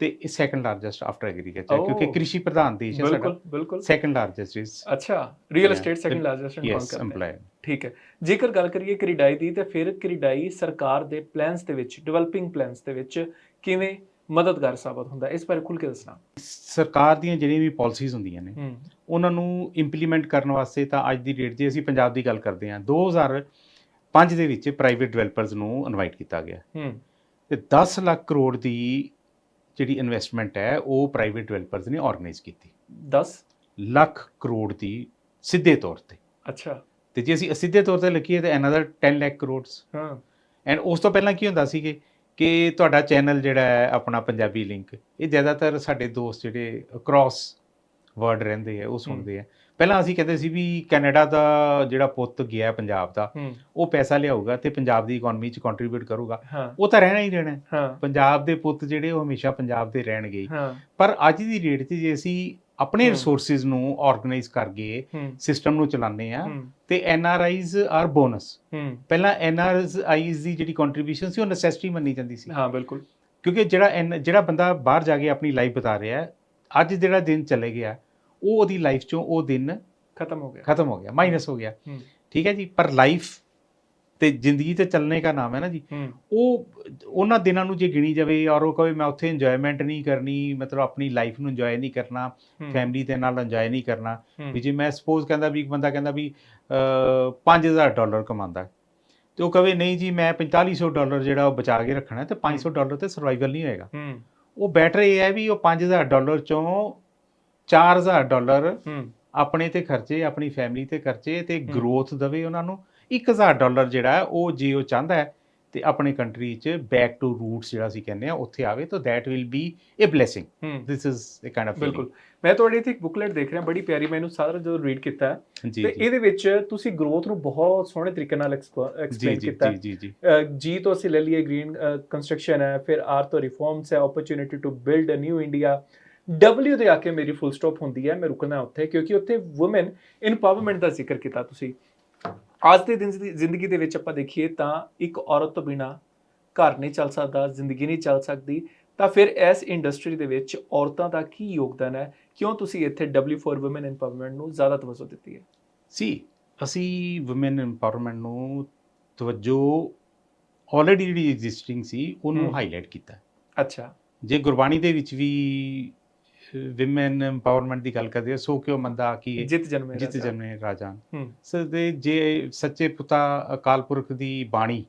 ਤੇ ਇਹ ਸੈਕੰਡ ਲਾਰਜੈਸਟ ਆਫਟਰ ਐਗਰੀਕਲਚਰ ਕਿਉਂਕਿ. ਕ੍ਰਿਸ਼ੀ ਪ੍ਰਧਾਨ ਦੇਸ਼ ਹੈ ਸਾਡਾ। ਬਿਲਕੁਲ ਬਿਲਕੁਲ। ਸੈਕੰਡ ਲਾਰਜੈਸਟ ਇਜ਼ ਅੱਛਾ real. Estate second largest in yes ਕਰਦਾ ਹੈ? ਠੀਕ ਹੈ। ਜੇਕਰ ਗੱਲ ਕਰੀਏ ਕ੍ਰਿਡਾਈ ਦੀ ਤੇ ਫਿਰ ਕ੍ਰਿਡਾਈ ਸਰਕਾਰ ਦੇ ਪਲਾਨਸ ਦੇ ਵਿੱਚ ਡਿਵੈਲਪਿੰਗ ਪਲਾਨਸ ਦੇ ਵਿੱਚ ਕਿਵੇਂ ਮਦਦਗਾਰ ਸਾਬਤ ਹੁੰਦਾ? ਇਸ ਬਾਰੇ ਖੁੱਲ ਕੇ ਦੱਸਣਾ। ਸਰਕਾਰ ਦੀਆਂ ਜਿਹੜੀਆਂ ਵੀ ਪਾਲਿਸੀਜ਼ ਹੁੰਦੀਆਂ ਨੇ ਉਹਨਾਂ ਨੂੰ ਇੰਪਲੀਮੈਂਟ ਕਰਨ ਵਾਸਤੇ ਤਾਂ ਅੱਜ ਦੀ ਡੇਟ ਜੇ ਅਸੀਂ ਪੰਜਾਬ ਦੀ ਗੱਲ ਕਰਦੇ ਹਾਂ। 2005 ਦੇ ਵਿੱਚ ਪ੍ਰਾਈਵੇਟ ਡਿਵੈਲਪਰਸ ਨੂੰ ਇਨਵਾਈਟ ਕੀਤਾ ਗਿਆ। ਹੂੰ। ਤੇ 10 ਲੱਖ ਕਰੋੜ ਦੀ ਜਿਹੜੀ ਇਨਵੈਸਟਮੈਂਟ ਹੈ ਉਹ ਪ੍ਰਾਈਵੇਟ ਡਿਵੈਲਪਰਸ ਨੇ ਆਰਗੇਨਾਈਜ਼ ਕੀਤੀ। 10 ਲੱਖ ਕਰੋੜ ਦੀ ਸਿੱਧੇ ਤੌਰ ਤੇ। ਅੱਛਾ। ਤੇ ਜੇ ਅਸੀਂ ਅਸਿੱਧੇ ਤੌਰ ਤੇ ਲਿਖੀਏ ਤਾਂ ਅਨਦਰ 10 ਲੱਖ ਕਰੋੜਸ। ਹਾਂ। ਐਂਡ ਉਸ ਤੋਂ ਪਹਿਲਾਂ ਕੀ ਹੁੰਦਾ ਸੀ ਕਿ ਕਿ ਤੁਹਾਡਾ ਚੈਨਲ ਜਿਹੜਾ ਹੈ ਆਪਣਾ ਪੰਜਾਬੀ ਲਿੰਕ ਇਹ ਜ਼ਿਆਦਾਤਰ ਸਾਡੇ ਦੋਸਤ ਜਿਹੜੇ ਅਕ੍ਰੋਸ ਵਰਲਡ ਰਹਿੰਦੇ ਆ ਉਹ ਸੁਣਦੇ ਆ। ਪਹਿਲਾਂ ਅਸੀਂ ਕਹਿੰਦੇ ਸੀ ਵੀ ਕੈਨੇਡਾ ਦਾ ਜਿਹੜਾ ਪੁੱਤ ਗਿਆ ਪੰਜਾਬ ਦਾ ਉਹ ਪੈਸਾ ਲਿਆਊਗਾ ਤੇ ਪੰਜਾਬ ਦੀ ਇਕਨੋਮੀ 'ਚ ਕੰਟਰੀਬਿਊਟ ਕਰੂਗਾ। ਉਹ ਤਾਂ ਰਹਿਣਾ ਹੀ ਰਹਿਣਾ ਪੰਜਾਬ ਦੇ ਪੁੱਤ ਜਿਹੜੇ ਉਹ ਹਮੇਸ਼ਾ ਪੰਜਾਬ ਦੇ ਰਹਿਣਗੇ। ਪਰ ਅੱਜ ਦੀ ਡੇਟ 'ਚ ਜੇ ਅਸੀਂ ਆਪਣੇ। ਰਿਸੋਰਸਿਸ ਨੂੰ ਆਰਗੇਨਾਈਜ਼ ਕਰਕੇ ਸਿਸਟਮ ਨੂੰ ਚਲਾਉਂਦੇ ਆ ਤੇ N R Is are bonus ਪਹਿਲਾਂ ਐਨ ਆਰ ਆਈਜ਼ ਦੀ ਜਿਹੜੀ ਕੰਟਰੀਬਿਊਸ਼ਨ ਸੀ ਉਹ ਨੈਸੈਸਿਟੀ ਮੰਨੀ ਜਾਂਦੀ ਸੀ। ਹਾਂ ਬਿਲਕੁਲ। ਕਿਉਂਕਿ ਜਿਹੜਾ ਜਿਹੜਾ ਬੰਦਾ ਬਾਹਰ ਜਾ ਕੇ ਆਪਣੀ ਲਾਈਫ ਬਤਾ ਰਿਹਾ ਹੈ ਅੱਜ ਜਿਹੜਾ ਦਿਨ ਚਲੇ ਗਿਆ ਉਹ ਉਹਦੀ ਲਾਈਫ ਚੋਂ ਉਹ ਦਿਨ ਖਤਮ ਹੋ ਗਿਆ। ਖਤਮ ਹੋ ਗਿਆ ਮਾਈਨਸ ਹੋ ਗਿਆ। ਠੀਕ ਹੈ ਜੀ ਪਰ ਲਾਈਫ ਤੇ ਜ਼ਿੰਦਗੀ ਤੇ ਚੱਲਣੇ ਦਾ ਨਾਮ ਹੈ ਨਾ ਜੀ। ਉਹ ਉਹਨਾਂ ਦਿਨਾਂ ਨੂੰ ਜੇ ਗਿਣੀ ਜਾਵੇ ਔਰ ਉਹ ਕਹੇ ਮੈਂ ਉੱਥੇ ਇੰਜੋਇਮੈਂਟ ਨਹੀਂ ਕਰਨੀ ਮਤਲਬ ਆਪਣੀ ਲਾਈਫ ਨੂੰ ਇੰਜੋਏ ਨਹੀਂ ਕਰਨਾ ਫੈਮਿਲੀ ਦੇ ਨਾਲ ਇੰਜੋਏ ਨਹੀਂ ਕਰਨਾ ਵੀ ਜੇ ਮੈਂ ਸਪੋਜ਼ ਕਹਿੰਦਾ ਵੀ ਇੱਕ ਬੰਦਾ ਕਹਿੰਦਾ ਵੀ ਅਹ, 5000 ਡਾਲਰ ਕਮਾਉਂਦਾ ਤੇ ਉਹ ਕਹੇ ਨਹੀਂ ਜੀ ਮੈਂ 4500 ਡਾਲਰ ਜਿਹੜਾ ਉਹ ਬਚਾ ਕੇ ਰੱਖਣਾ ਤੇ 500 ਡਾਲਰ ਤੇ ਸਰਵਾਈਵਲ ਨਹੀਂ ਹੋਏਗਾ। ਉਹ ਬੈਟਰ ਇਹ ਹੈ ਵੀ ਉਹ 5000 ਡਾਲਰ ਚੋਂ 4000 ਡਾਲਰ ਆਪਣੇ ਤੇ ਖਰਚੇ ਆਪਣੀ ਫੈਮਿਲੀ ਤੇ ਖਰਚੇ ਤੇ ਗਰੋਥ ਦਵੇ ਉਹਨਾਂ ਨੂੰ। 1000 ਡਾਲਰ ਜਿਹੜਾ ਉਹ ਜੇ ਉਹ ਚਾਹੁੰਦਾ ਹੈ ਤੇ ਆਪਣੇ ਕੰਟਰੀ 'ਚ ਬੈਕ ਟੂ ਰੂਟਸ ਜਿਹੜਾ ਅਸੀਂ ਕਹਿੰਦੇ ਆ ਉੱਥੇ ਆਵੇ ਤਾਂ that will be a blessing this is a kind of ਬਿਲਕੁਲ। ਮੈਂ ਤੁਹਾਡੇ ਇੱਥੇ ਇੱਕ ਬੁਕਲੇਟ ਦੇਖ ਰਿਹਾ ਬੜੀ ਪਿਆਰੀ ਮੈਨੂੰ ਸਾਰਾ ਜਦੋਂ ਰੀਡ ਕੀਤਾ ਤੇ ਇਹਦੇ ਵਿੱਚ ਤੁਸੀਂ ਗਰੋਥ ਨੂੰ ਬਹੁਤ ਸੋਹਣੇ ਤਰੀਕੇ ਨਾਲ ਐਕਸਪਲੇਨ ਕੀਤਾ ਜੀ ਜੀ। ਜੀ ਤੋਂ ਅਸੀਂ ਲੈ ਲਈਏ ਗ੍ਰੀਨ ਕੰਸਟਰਕਸ਼ਨ ਹੈ ਫਿਰ ਆਰ ਤੋਂ ਰਿਫਾਰਮਸ ਹੈ opportunity to build a new India W ਤੇ ਆ ਕੇ ਮੇਰੀ ਫੁੱਲ ਸਟਾਪ ਹੁੰਦੀ ਹੈ ਮੈਂ ਰੁਕਣਾ ਉੱਥੇ ਕਿਉਂਕਿ ਉੱਥੇ ਔਮਨ ਇਨਪਾਵਰਮੈਂਟ ਦਾ ਜ਼ਿਕਰ ਕੀਤਾ ਤੁਸੀਂ। ਅੱਜ ਦੇ ਦਿਨ ਦੀ ਜ਼ਿੰਦਗੀ ਦੇ ਵਿੱਚ ਆਪਾਂ ਦੇਖੀਏ ਤਾਂ ਇੱਕ ਔਰਤ ਤੋਂ ਬਿਨਾ ਘਰ ਨਹੀਂ ਚੱਲ ਸਕਦਾ ਜ਼ਿੰਦਗੀ ਨਹੀਂ ਚੱਲ ਸਕਦੀ। ਤਾਂ ਫਿਰ ਇਸ ਇੰਡਸਟਰੀ ਦੇ ਵਿੱਚ ਔਰਤਾਂ ਦਾ ਕੀ ਯੋਗਦਾਨ ਹੈ? ਕਿਉਂ ਤੁਸੀਂ ਇੱਥੇ W ਫॉर ਔਮਨ ਇਨਪਾਵਰਮੈਂਟ ਨੂੰ ਜ਼ਿਆਦਾ ਤਵੱਜੋ ਦਿੱਤੀ ਹੈ? ਸੀ ਅਸੀਂ ਔਮਨ ਐਮਪਾਵਰਮੈਂਟ ਨੂੰ ਤਵੱਜੋ ਆਲਰੇਡੀ ਜਿਹੜੀ ਐਗਜ਼ਿਸਟਿੰਗ ਸੀ ਉਹਨੂੰ। ਹਾਈਲਾਈਟ ਕੀਤਾ। ਅੱਛਾ। ਜੇ ਗੁਰਬਾਣੀ ਦੇ ਵਿੱਚ ਵੀ ਵਿਮਨ ਐਮਪਾਵਰਮੈਂਟ ਦੀ ਗੱਲ ਕਰਦੇ ਆ ਸੋ ਕਿਉ ਮੰਦਾ ਕੀ ਜਿੱਤ ਜਨਮੇ ਜਿਤ। ਜਨਮੇ ਰਾਜਾ ਹੂੰ ਸੋ ਦੇ ਜੇ ਸੱਚੇ ਪਿਤਾ ਅਕਾਲ ਪੁਰਖ ਦੀ ਬਾਣੀ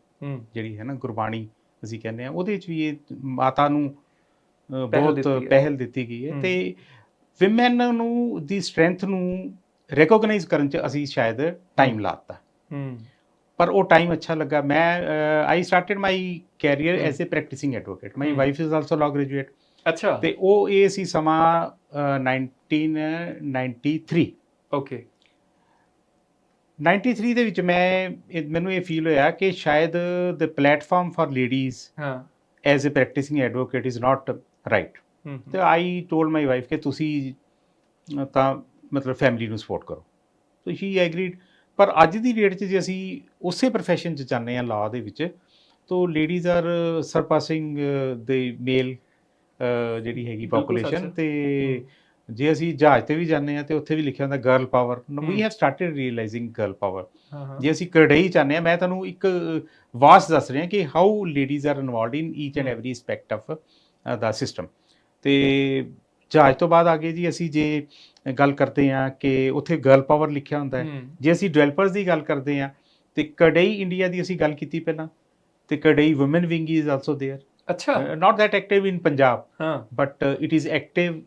ਜਿਹੜੀ ਹੈ ਨਾ ਗੁਰਬਾਣੀ ਅਸੀਂ ਕਹਿੰਦੇ ਆ ਉਹਦੇ ਵਿੱਚ ਵੀ ਇਹ ਮਾਤਾ ਨੂੰ ਬਹੁਤ। ਪਹਿਲ ਦਿੱਤੀ ਗਈ ਹੈ। ਤੇ ਵਿਮਨ ਨੂੰ ਦੀ ਸਟਰੈਂਥ ਨੂੰ ਰੈਕੋਗਨਾਈਜ਼ ਕਰਨ ਚ ਅਸੀਂ ਸ਼ਾਇਦ ਟਾਈਮ ਲਾਤਾ ਪਰ ਉਹ ਟਾਈਮ ਅੱਛਾ ਲੱਗਾ ਮੈਂ I started my career. As a practising advocate my. Wife is also law graduate ਅੱਛਾ। ਤੇ ਉਹ ਇਹ ਸੀ ਸਮਾਂ ਅ, 1993 ਓਕੇ। 93 ਦੇ ਵਿੱਚ ਮੈਂ ਮੈਨੂੰ ਇਹ ਫੀਲ ਹੋਇਆ ਕਿ ਸ਼ਾਇਦ ਦ ਪਲੇਟਫਾਰਮ ਫਾਰ ਲੇਡੀਜ਼ ਹਾਂ। As a practising advocate is not right ਤੇ ਆਈ ਟੋਲਡ ਮਾਈ ਵਾਈਫ ਕਿ ਤੁਸੀਂ ਤਾਂ ਮਤਲਬ ਫੈਮਿਲੀ ਨੂੰ ਸਪੋਰਟ ਕਰੋ। ਸੋ ਸ਼ੀ ਐਗਰੀਡ ਪਰ ਅੱਜ ਦੀ ਡੇਟ 'ਚ ਜੇ ਅਸੀਂ ਉਸੇ profession 'ਚ ਜਾਂਦੇ ਹਾਂ ਲਾਅ ਦੇ ਵਿੱਚ ਤੋ ਲੇਡੀਜ਼ ਆਰ ਸਰਪਾਸਿੰਗ ਦ ਮੇਲ ਜਿਹੜੀ ਹੈਗੀ ਬਿਲਕੁਲ ਪੋਪੂਲੇਸ਼ਨ ਸੱਚ। ਤੇ ਜੇ ਅਸੀਂ ਜਹਾਜ਼ ਤੇ ਵੀ ਜਾਂਦੇ ਹਾਂ ਤੇ ਉੱਥੇ ਵੀ ਲਿਖਿਆ ਹੁੰਦਾ girl power we hmm. Have started realising girl power ਹਾਂ ਹਾਂ ਜੇ ਅਸੀਂ ਕਰੜਈ ਚਾਹੁੰਦੇ ਹਾਂ ਮੈਂ ਤੁਹਾਨੂੰ ਇੱਕ ਵਾਸ ਦੱਸ ਰਿਹਾ ਕਿ how ladies are involved in each and hmm. Every aspect of the system ਤੇ ਜਹਾਜ਼ ਤੋਂ ਬਾਅਦ ਆਗੇ ਜੀ ਅਸੀਂ ਜੇ ਗੱਲ ਕਰਦੇ ਹਾਂ ਕਿ ਉੱਥੇ ਗਰਲ ਪਾਵਰ ਲਿਖਿਆ ਹੁੰਦਾ ਹੈ ਹੂੰ ਜੇ ਅਸੀਂ ਡਿਵੈਲਪਰਸ ਦੀ ਗੱਲ ਕਰਦੇ ਹਾਂ ਤੇ ਕੜਈ ਇੰਡੀਆ ਦੀ ਅਸੀਂ ਗੱਲ ਕੀਤੀ ਪਹਿਲਾਂ ਤੇ ਕੜਈ women wing is also there ਅੱਛਾ not that active in Punjab ਹਾਂ but it is active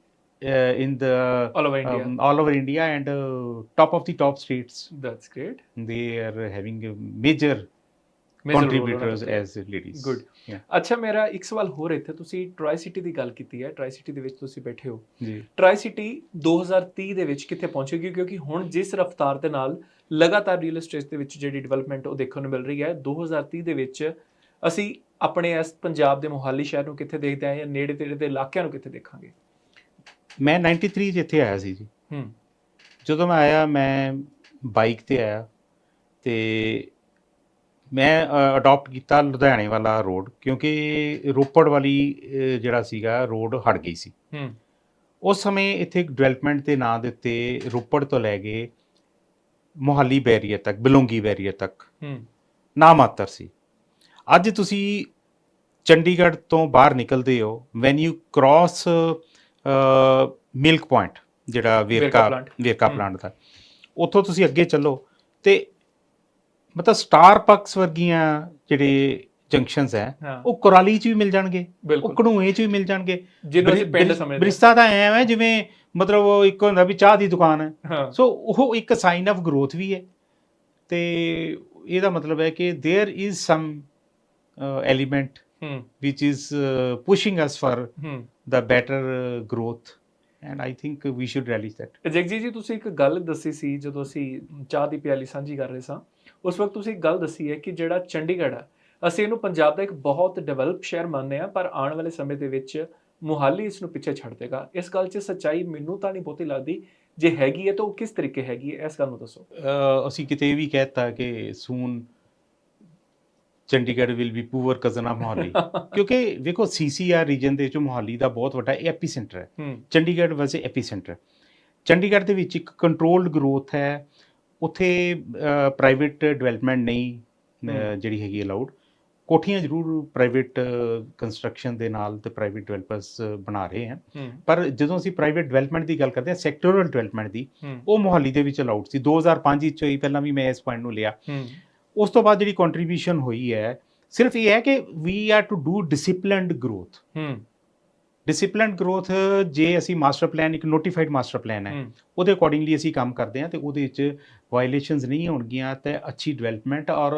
in the all over India um, all over India and uh, top of the top states. That's great they are having a major. Good. Yeah. ਅੱਛਾ ਮੇਰਾ ਇੱਕ ਸਵਾਲ ਹੋਰ ਇੱਥੇ ਤੁਸੀਂ tri city ਦੀ ਗੱਲ ਕੀਤੀ ਹੈ ਟਰਾਈ ਸਿਟੀ ਦੇ ਵਿੱਚ ਤੁਸੀਂ ਬੈਠੇ ਹੋ ਜੀ ਟਰਾਈ ਸਿਟੀ 2030 ਦੇ ਵਿੱਚ ਕਿੱਥੇ ਪਹੁੰਚੇਗੀ ਕਿਉਂਕਿ ਹੁਣ ਜਿਸ ਰਫ਼ਤਾਰ ਦੇ ਨਾਲ ਲਗਾਤਾਰ ਰੀਅਲ ਏਸਟੇਟ ਦੇ ਵਿੱਚ ਜਿਹੜੀ ਡਿਵੈਲਪਮੈਂਟ ਉਹ ਦੇਖਣ ਨੂੰ ਮਿਲ ਰਹੀ ਹੈ 2030 ਦੇ ਵਿੱਚ ਅਸੀਂ ਆਪਣੇ ਇਸ ਪੰਜਾਬ ਦੇ ਮੋਹਾਲੀ ਸ਼ਹਿਰ ਨੂੰ ਕਿੱਥੇ ਦੇਖਦੇ ਹਾਂ ਜਾਂ ਨੇੜੇ ਤੇੜੇ ਦੇ ਇਲਾਕਿਆਂ ਨੂੰ ਕਿੱਥੇ ਦੇਖਾਂਗੇ? ਮੈਂ 93 ਚ ਇੱਥੇ ਆਇਆ ਸੀ ਜੀ। ਹੂੰ। ਜਦੋਂ ਮੈਂ ਆਇਆ ਮੈਂ ਬਾਈਕ ਤੇ ਆਇਆ ਤੇ ਮੈਂ ਅਡਾਪਟ ਕੀਤਾ ਲੁਧਿਆਣੇ ਵਾਲਾ ਰੋਡ ਕਿਉਂਕਿ ਰੋਪੜ ਵਾਲੀ ਜਿਹੜਾ ਸੀਗਾ ਰੋਡ ਹਟ ਗਈ ਸੀ। ਹੂੰ। ਉਸ ਸਮੇਂ ਇੱਥੇ ਡਿਵੈਲਪਮੈਂਟ ਦੇ ਨਾਂ ਦੇ ਉੱਤੇ ਰੋਪੜ ਤੋਂ ਲੈ ਕੇ ਮੋਹਾਲੀ ਬੈਰੀਅਰ ਤੱਕ ਬਿਲੋਂਗੀ ਬੈਰੀਅਰ ਤੱਕ ਹੂੰ। ਨਾ ਮਾਤਰ ਸੀ। ਅੱਜ ਤੁਸੀਂ ਚੰਡੀਗੜ੍ਹ ਤੋਂ ਬਾਹਰ ਨਿਕਲਦੇ ਹੋ when you cross milk point ਜਿਹੜਾ Verka Verka plant। Verka hmm. Plant ਦਾ ਉੱਥੋਂ ਤੁਸੀਂ ਅੱਗੇ ਚੱਲੋ ਤੇ ਮਤਲਬ ਸਟਾਰਬਕਸ ਵਰਗੀਆਂ ਜਿਹੜੇ ਜੰਕਸ਼ਨਸ ਹੈ ਹਾਂ ਉਹ ਕੁਰਾਲੀ 'ਚ ਵੀ ਮਿਲ ਜਾਣਗੇ ਉਹ ਬਿਲਕੁਲ ਕਢੂਏ 'ਚ ਵੀ ਮਿਲ ਜਾਣਗੇ ਜਿਹਨੂੰ ਅਸੀਂ ਬ੍ਰਿ- ਪਿੰਡ ਬ੍ਰਿ- ਸਮਝਦੇ ਬ੍ਰਿਸਤਾ ਦਾ ਐਂ ਹੈ ਜਿਵੇਂ ਮਤਲਬ ਉਹ ਇੱਕ ਹੁੰਦਾ ਵੀ ਚਾਹ ਦੀ ਦੁਕਾਨ ਹੈ ਹਾਂ ਹਾਂ ਸੋ ਉਹ ਇੱਕ ਸਾਈਨ ਆਫ ਗਰੋਥ ਵੀ ਹੈ ਤੇ ਇਹਦਾ ਮਤਲਬ ਹੈ ਕਿ देयर इज ਸਮ ਐਲੀਮੈਂਟ ਹੂੰ which is uh, pushing us for ਹੂੰ the better uh, growth. And i think we should relish that. Jagjit ji ਤੁਸੀਂ ਇੱਕ ਗੱਲ ਦੱਸੀ ਸੀ ਜਦੋਂ ਅਸੀਂ ਚਾਹ ਦੀ ਪਿਆਲੀ ਸਾਂਝੀ ਕਰ ਰਹੇ ਸਾਂ ਉਸ ਵਕਤ ਤੁਸੀਂ ਗੱਲ ਦੱਸੀ ਹੈ ਕਿ ਜਿਹੜਾ ਚੰਡੀਗੜ੍ਹ ਹੈ ਅਸੀਂ ਇਹਨੂੰ ਪੰਜਾਬ ਦਾ ਇੱਕ ਬਹੁਤ ਡਿਵੈਲਪ ਸ਼ਹਿਰ ਮੰਨਦੇ ਆ ਪਰ ਆਉਣ ਵਾਲੇ ਸਮੇਂ ਦੇ ਵਿੱਚ ਮੁਹਾਲੀ ਇਸ ਨੂੰ ਪਿੱਛੇ ਛੱਡ ਦੇਗਾ ਇਸ ਗੱਲ 'ਚ ਸੱਚਾਈ ਮੈਨੂੰ ਤਾਂ ਨਹੀਂ ਬਹੁਤੀ ਲੱਗਦੀ ਜੇ ਹੈਗੀ ਹੈ ਤਾਂ ਉਹ ਕਿਸ ਤਰੀਕੇ ਹੈਗੀ ਹੈ ਇਸ ਗੱਲ ਨੂੰ ਦੱਸੋ ਅਸੀਂ ਕਿਤੇ ਵੀ ਕਹਿਤਾ ਕਿ soon Chandigarh will be poor cousin Mohali. ਕਿਉਂਕਿ ਵੇਖੋ ਸੀਸੀਆਰ ਰੀਜਨ ਦੇ ਵਿੱਚ ਮੋਹਾਲੀ ਦਾ ਬਹੁਤ ਵੱਡਾ ਐਪੀਸੈਂਟਰ ਹੈ। ਚੰਡੀਗੜ੍ਹ ਵਾਸ ਐਪੀਸੈਂਟਰ ਚੰਡੀਗੜ੍ਹ ਦੇ ਵਿੱਚ ਇੱਕ ਕੰਟਰੋਲਡ ਗਰੋਥ ਹੈ। ਉੱਥੇ ਪ੍ਰਾਈਵੇਟ ਡਿਵੈਲਪਮੈਂਟ ਨਹੀਂ। ਜਿਹੜੀ ਹੈਗੀ ਅਲਾਉਡ ਕੋਠੀਆਂ ਜ਼ਰੂਰ ਪ੍ਰਾਈਵੇਟ ਕੰਸਟਰਕਸ਼ਨ ਦੇ ਨਾਲ ਤੇ ਪ੍ਰਾਈਵੇਟ ਡਿਵੈਲਪਰਸ ਬਣਾ ਰਹੇ ਹਨ ਪਰ ਜਦੋਂ ਅਸੀਂ ਪ੍ਰਾਈਵੇਟ ਡਿਵੈਲਪਮੈਂਟ ਦੀ ਗੱਲ ਕਰਦੇ ਹਾਂ ਸੈਕਟੋਰਲ ਡਿਵੈਲਪਮੈਂਟ ਦੀ ਉਹ ਮੋਹਾਲੀ ਦੇ ਵਿੱਚ ਅਲਾਉਡ ਸੀ। 2005 ਵਿੱਚ ਹੋਈ ਪਹਿਲਾਂ ਵੀ ਮੈਂ ਇਸ ਪੁਆਇੰਟ ਨੂੰ ਲਿਆ। ਉਸ ਤੋਂ ਬਾਅਦ ਜਿਹੜੀ ਕੰਟਰੀਬਿਊਸ਼ਨ ਹੋਈ ਹੈ ਸਿਰਫ ਇਹ ਹੈ ਕਿ we are to do disciplined growth ਹੂੰ। ਡਿਸਪਲਿਨਡ ਗਰੋਥ ਜੇ ਅਸੀਂ ਮਾਸਟਰ ਪਲਾਨ ਇੱਕ ਨੋਟੀਫਾਈਡ ਮਾਸਟਰ ਪਲਾਨ ਹੈ ਉਹਦੇ ਅਕੋਰਡਿੰਗਲੀ ਅਸੀਂ ਕੰਮ ਕਰਦੇ ਹਾਂ ਤੇ ਉਹਦੇ ਵਿੱਚ ਵਾਇਲੇਸ਼ਨਸ ਨਹੀਂ ਹੋਣਗੀਆਂ ਤੇ ਅੱਛੀ ਡਿਵੈਲਪਮੈਂਟ ਔਰ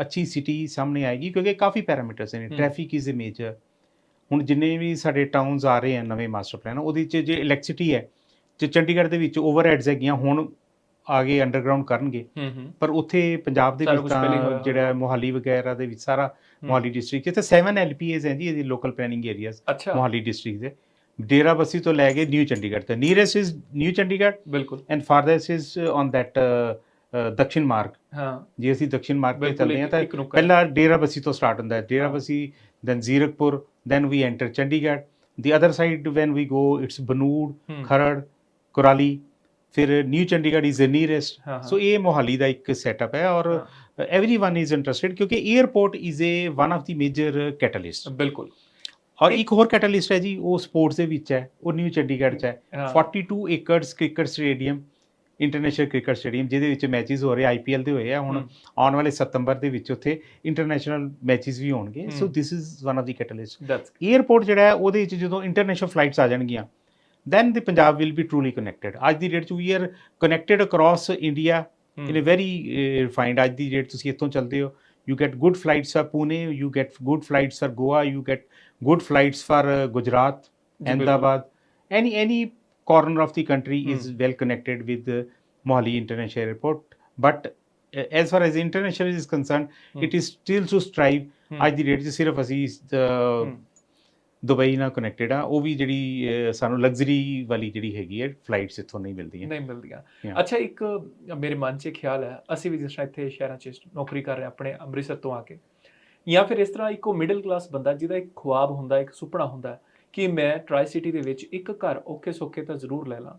ਅੱਛੀ ਸਿਟੀ ਸਾਹਮਣੇ ਆਏਗੀ ਕਿਉਂਕਿ ਕਾਫੀ ਪੈਰਾਮੀਟਰਸ ਨੇ। ਟ੍ਰੈਫਿਕ ਇਜ਼ ਅ ਮੇਜਰ ਹੁਣ ਜਿੰਨੇ ਵੀ ਸਾਡੇ ਟਾਊਨਸ ਆ ਰਹੇ ਹਨ ਨਵੇਂ ਮਾਸਟਰ ਪਲਾਨ ਉਹਦੇ ਵਿੱਚ ਜੇ ਇਲੈਕਟ੍ਰਿਸਿਟੀ ਹੈ ਜੇ ਚੰਡੀਗੜ੍ਹ ਦੇ ਵਿੱਚ ਓਵਰਹੈਡਸ ਹੈਗੀਆਂ ਹੁਣ ਆਗੇ ਅੰਡਰਗਰਾਉਂਡ ਕਰਨਗੇ। ਪਰ ਉੱਥੇ ਪੰਜਾਬ ਦੇ ਵਿੱਚ ਤਾਂ ਜਿਹੜਾ ਮੋਹਾਲੀ ਵਗੈਰਾ ਦੇ ਵਿੱਚ ਸਾਰਾ ਮੋਹਾਲੀ ਡਿਸਟ੍ਰਿਕਟ ਇੱਥੇ 7 ਐਲਪੀਏਸ ਹੈ ਜੀ ਇਹਦੀ local planning areas Mohali district ਦੇ। ਡੇਰਾ ਬੱਸੀ ਤੋਂ ਲੈ ਕੇ ਨਿਊ ਚੰਡੀਗੜ੍ਹ ਤੇ ਨੀਅਰੈਸਟ ਇਜ਼ ਨਿਊ ਚੰਡੀਗੜ੍ਹ ਬਿਲਕੁਲ। And on that uh, uh, Dakshin Marg ਹਾਂ। ਜੇ ਅਸੀਂ ਦਕਸ਼ਿਨ ਮਾਰਗ ਤੇ ਚੱਲਦੇ ਹਾਂ ਤਾਂ। ਪਹਿਲਾ ਡੇਰਾ ਬੱਸੀ ਤੋਂ ਸਟਾਰਟ ਹੁੰਦਾ ਹੈ। Dera. Bassi then Zirakpur then we enter Chandigarh the other side when we go it's Banur ਹੂੰ, ਖਰੜ ਕੁਰਾਲੀ ਫਿਰ New Chandigarh is a nearest so ਇਹ ਮੋਹਾਲੀ ਦਾ ਇੱਕ ਸੈਟਅਪ ਹੈ ਔਰ एवरीवन ਇਜ਼ ਇੰਟਰਸਟਿਡ ਕਿਉਂਕਿ airport is a one of the major catalyst ਬਿਲਕੁਲ। ਔਰ ਇੱਕ ਹੋਰ ਕੈਟਲਿਸਟ ਹੈ ਜੀ ਉਹ ਸਪੋਰਟਸ ਦੇ ਵਿੱਚ ਹੈ ਉਹ ਨਿਊ ਚੰਡੀਗੜ੍ਹ 'ਚ ਹੈ। 42 acres cricket stadium international cricket stadium ਜਿਹਦੇ ਵਿੱਚ ਮੈਚਸ ਹੋ ਰਹੇ ਆਈਪੀਐਲ ਦੇ ਹੋਏ ਆ ਹੁਣ। ਆਉਣ ਵਾਲੇ ਸਤੰਬਰ ਦੇ ਵਿੱਚ ਉੱਥੇ ਇੰਟਰਨੈਸ਼ਨਲ ਮੈਚਸ ਵੀ ਹੋਣਗੇ। So this is one of the catalyst airport ਜਿਹੜਾ ਹੈ ਉਹਦੇ ਵਿੱਚ ਜਦੋਂ ਇੰਟਰਨੈਸ਼ਨਲ ਫਲਾਈਟਸ ਆ ਜਾਣਗੀਆਂ Then the Punjab will be truly connected ਅੱਜ ਦੀ ਡੇਟ 'ਚ we are connected across India hmm, in a very refined ਅੱਜ ਦੀ ਡੇਟ ਤੁਸੀਂ ਇੱਥੋਂ ਚੱਲਦੇ ਹੋ you get good flights for Pune you get good flights for Goa you get good flights for Gujarat ਜੀ, ਬਿਲਕੁਲ। Ahmedabad any any corner of the country is Hmm. well connected with the Mohali International Airport but uh, as far as international is concerned Hmm. it is still to strive ਹਮ, ਅੱਜ ਦੀ date 'ਚ ਸਿਰਫ ਅਸੀਂ ਅਹ, ਹਮ, Dubai ਨਾਲ connected ਆ ਉਹ ਵੀ ਜਿਹੜੀ ਅਹ, ਸਾਨੂੰ ਲਗਜ਼ਰੀ ਵਾਲੀ ਜਿਹੜੀ ਹੈਗੀ ਹੈ ਫਲਾਈਟਸ ਇੱਥੋਂ ਨਹੀਂ ਮਿਲਦੀਆਂ ਨਹੀਂ ਮਿਲਦੀਆਂ Yeah. ਅੱਛਾ ਇੱਕ ਮੇਰੇ ਮਨ 'ਚ ਇੱਕ ਖਿਆਲ ਹੈ ਅਸੀਂ ਵੀ ਜਿਸ ਤਰ੍ਹਾਂ ਇੱਥੇ ਸ਼ਹਿਰਾਂ 'ਚ ਨੌਕਰੀ ਕਰ ਰਹੇ ਹਾਂ ਆਪਣੇ ਅੰਮ੍ਰਿਤਸਰ ਤੋਂ ਆ ਕੇ ਜਾਂ ਫਿਰ ਇਸ ਤਰ੍ਹਾਂ ਇੱਕੋ ਮਿਡਲ ਕਲਾਸ ਬੰਦਾ ਜਿਹਦਾ ਇੱਕ ਖੁਆਬ ਹੁੰਦਾ ਇੱਕ ਸੁਪਨਾ ਹੁੰਦਾ ਹੈ ਕਿ ਮੈਂ ਟਰਾਈ ਸਿਟੀ ਦੇ ਵਿੱਚ ਇੱਕ ਘਰ ਔਖੇ ਸੌਖੇ ਤਾਂ ਜ਼ਰੂਰ ਲੈ ਲਾਂ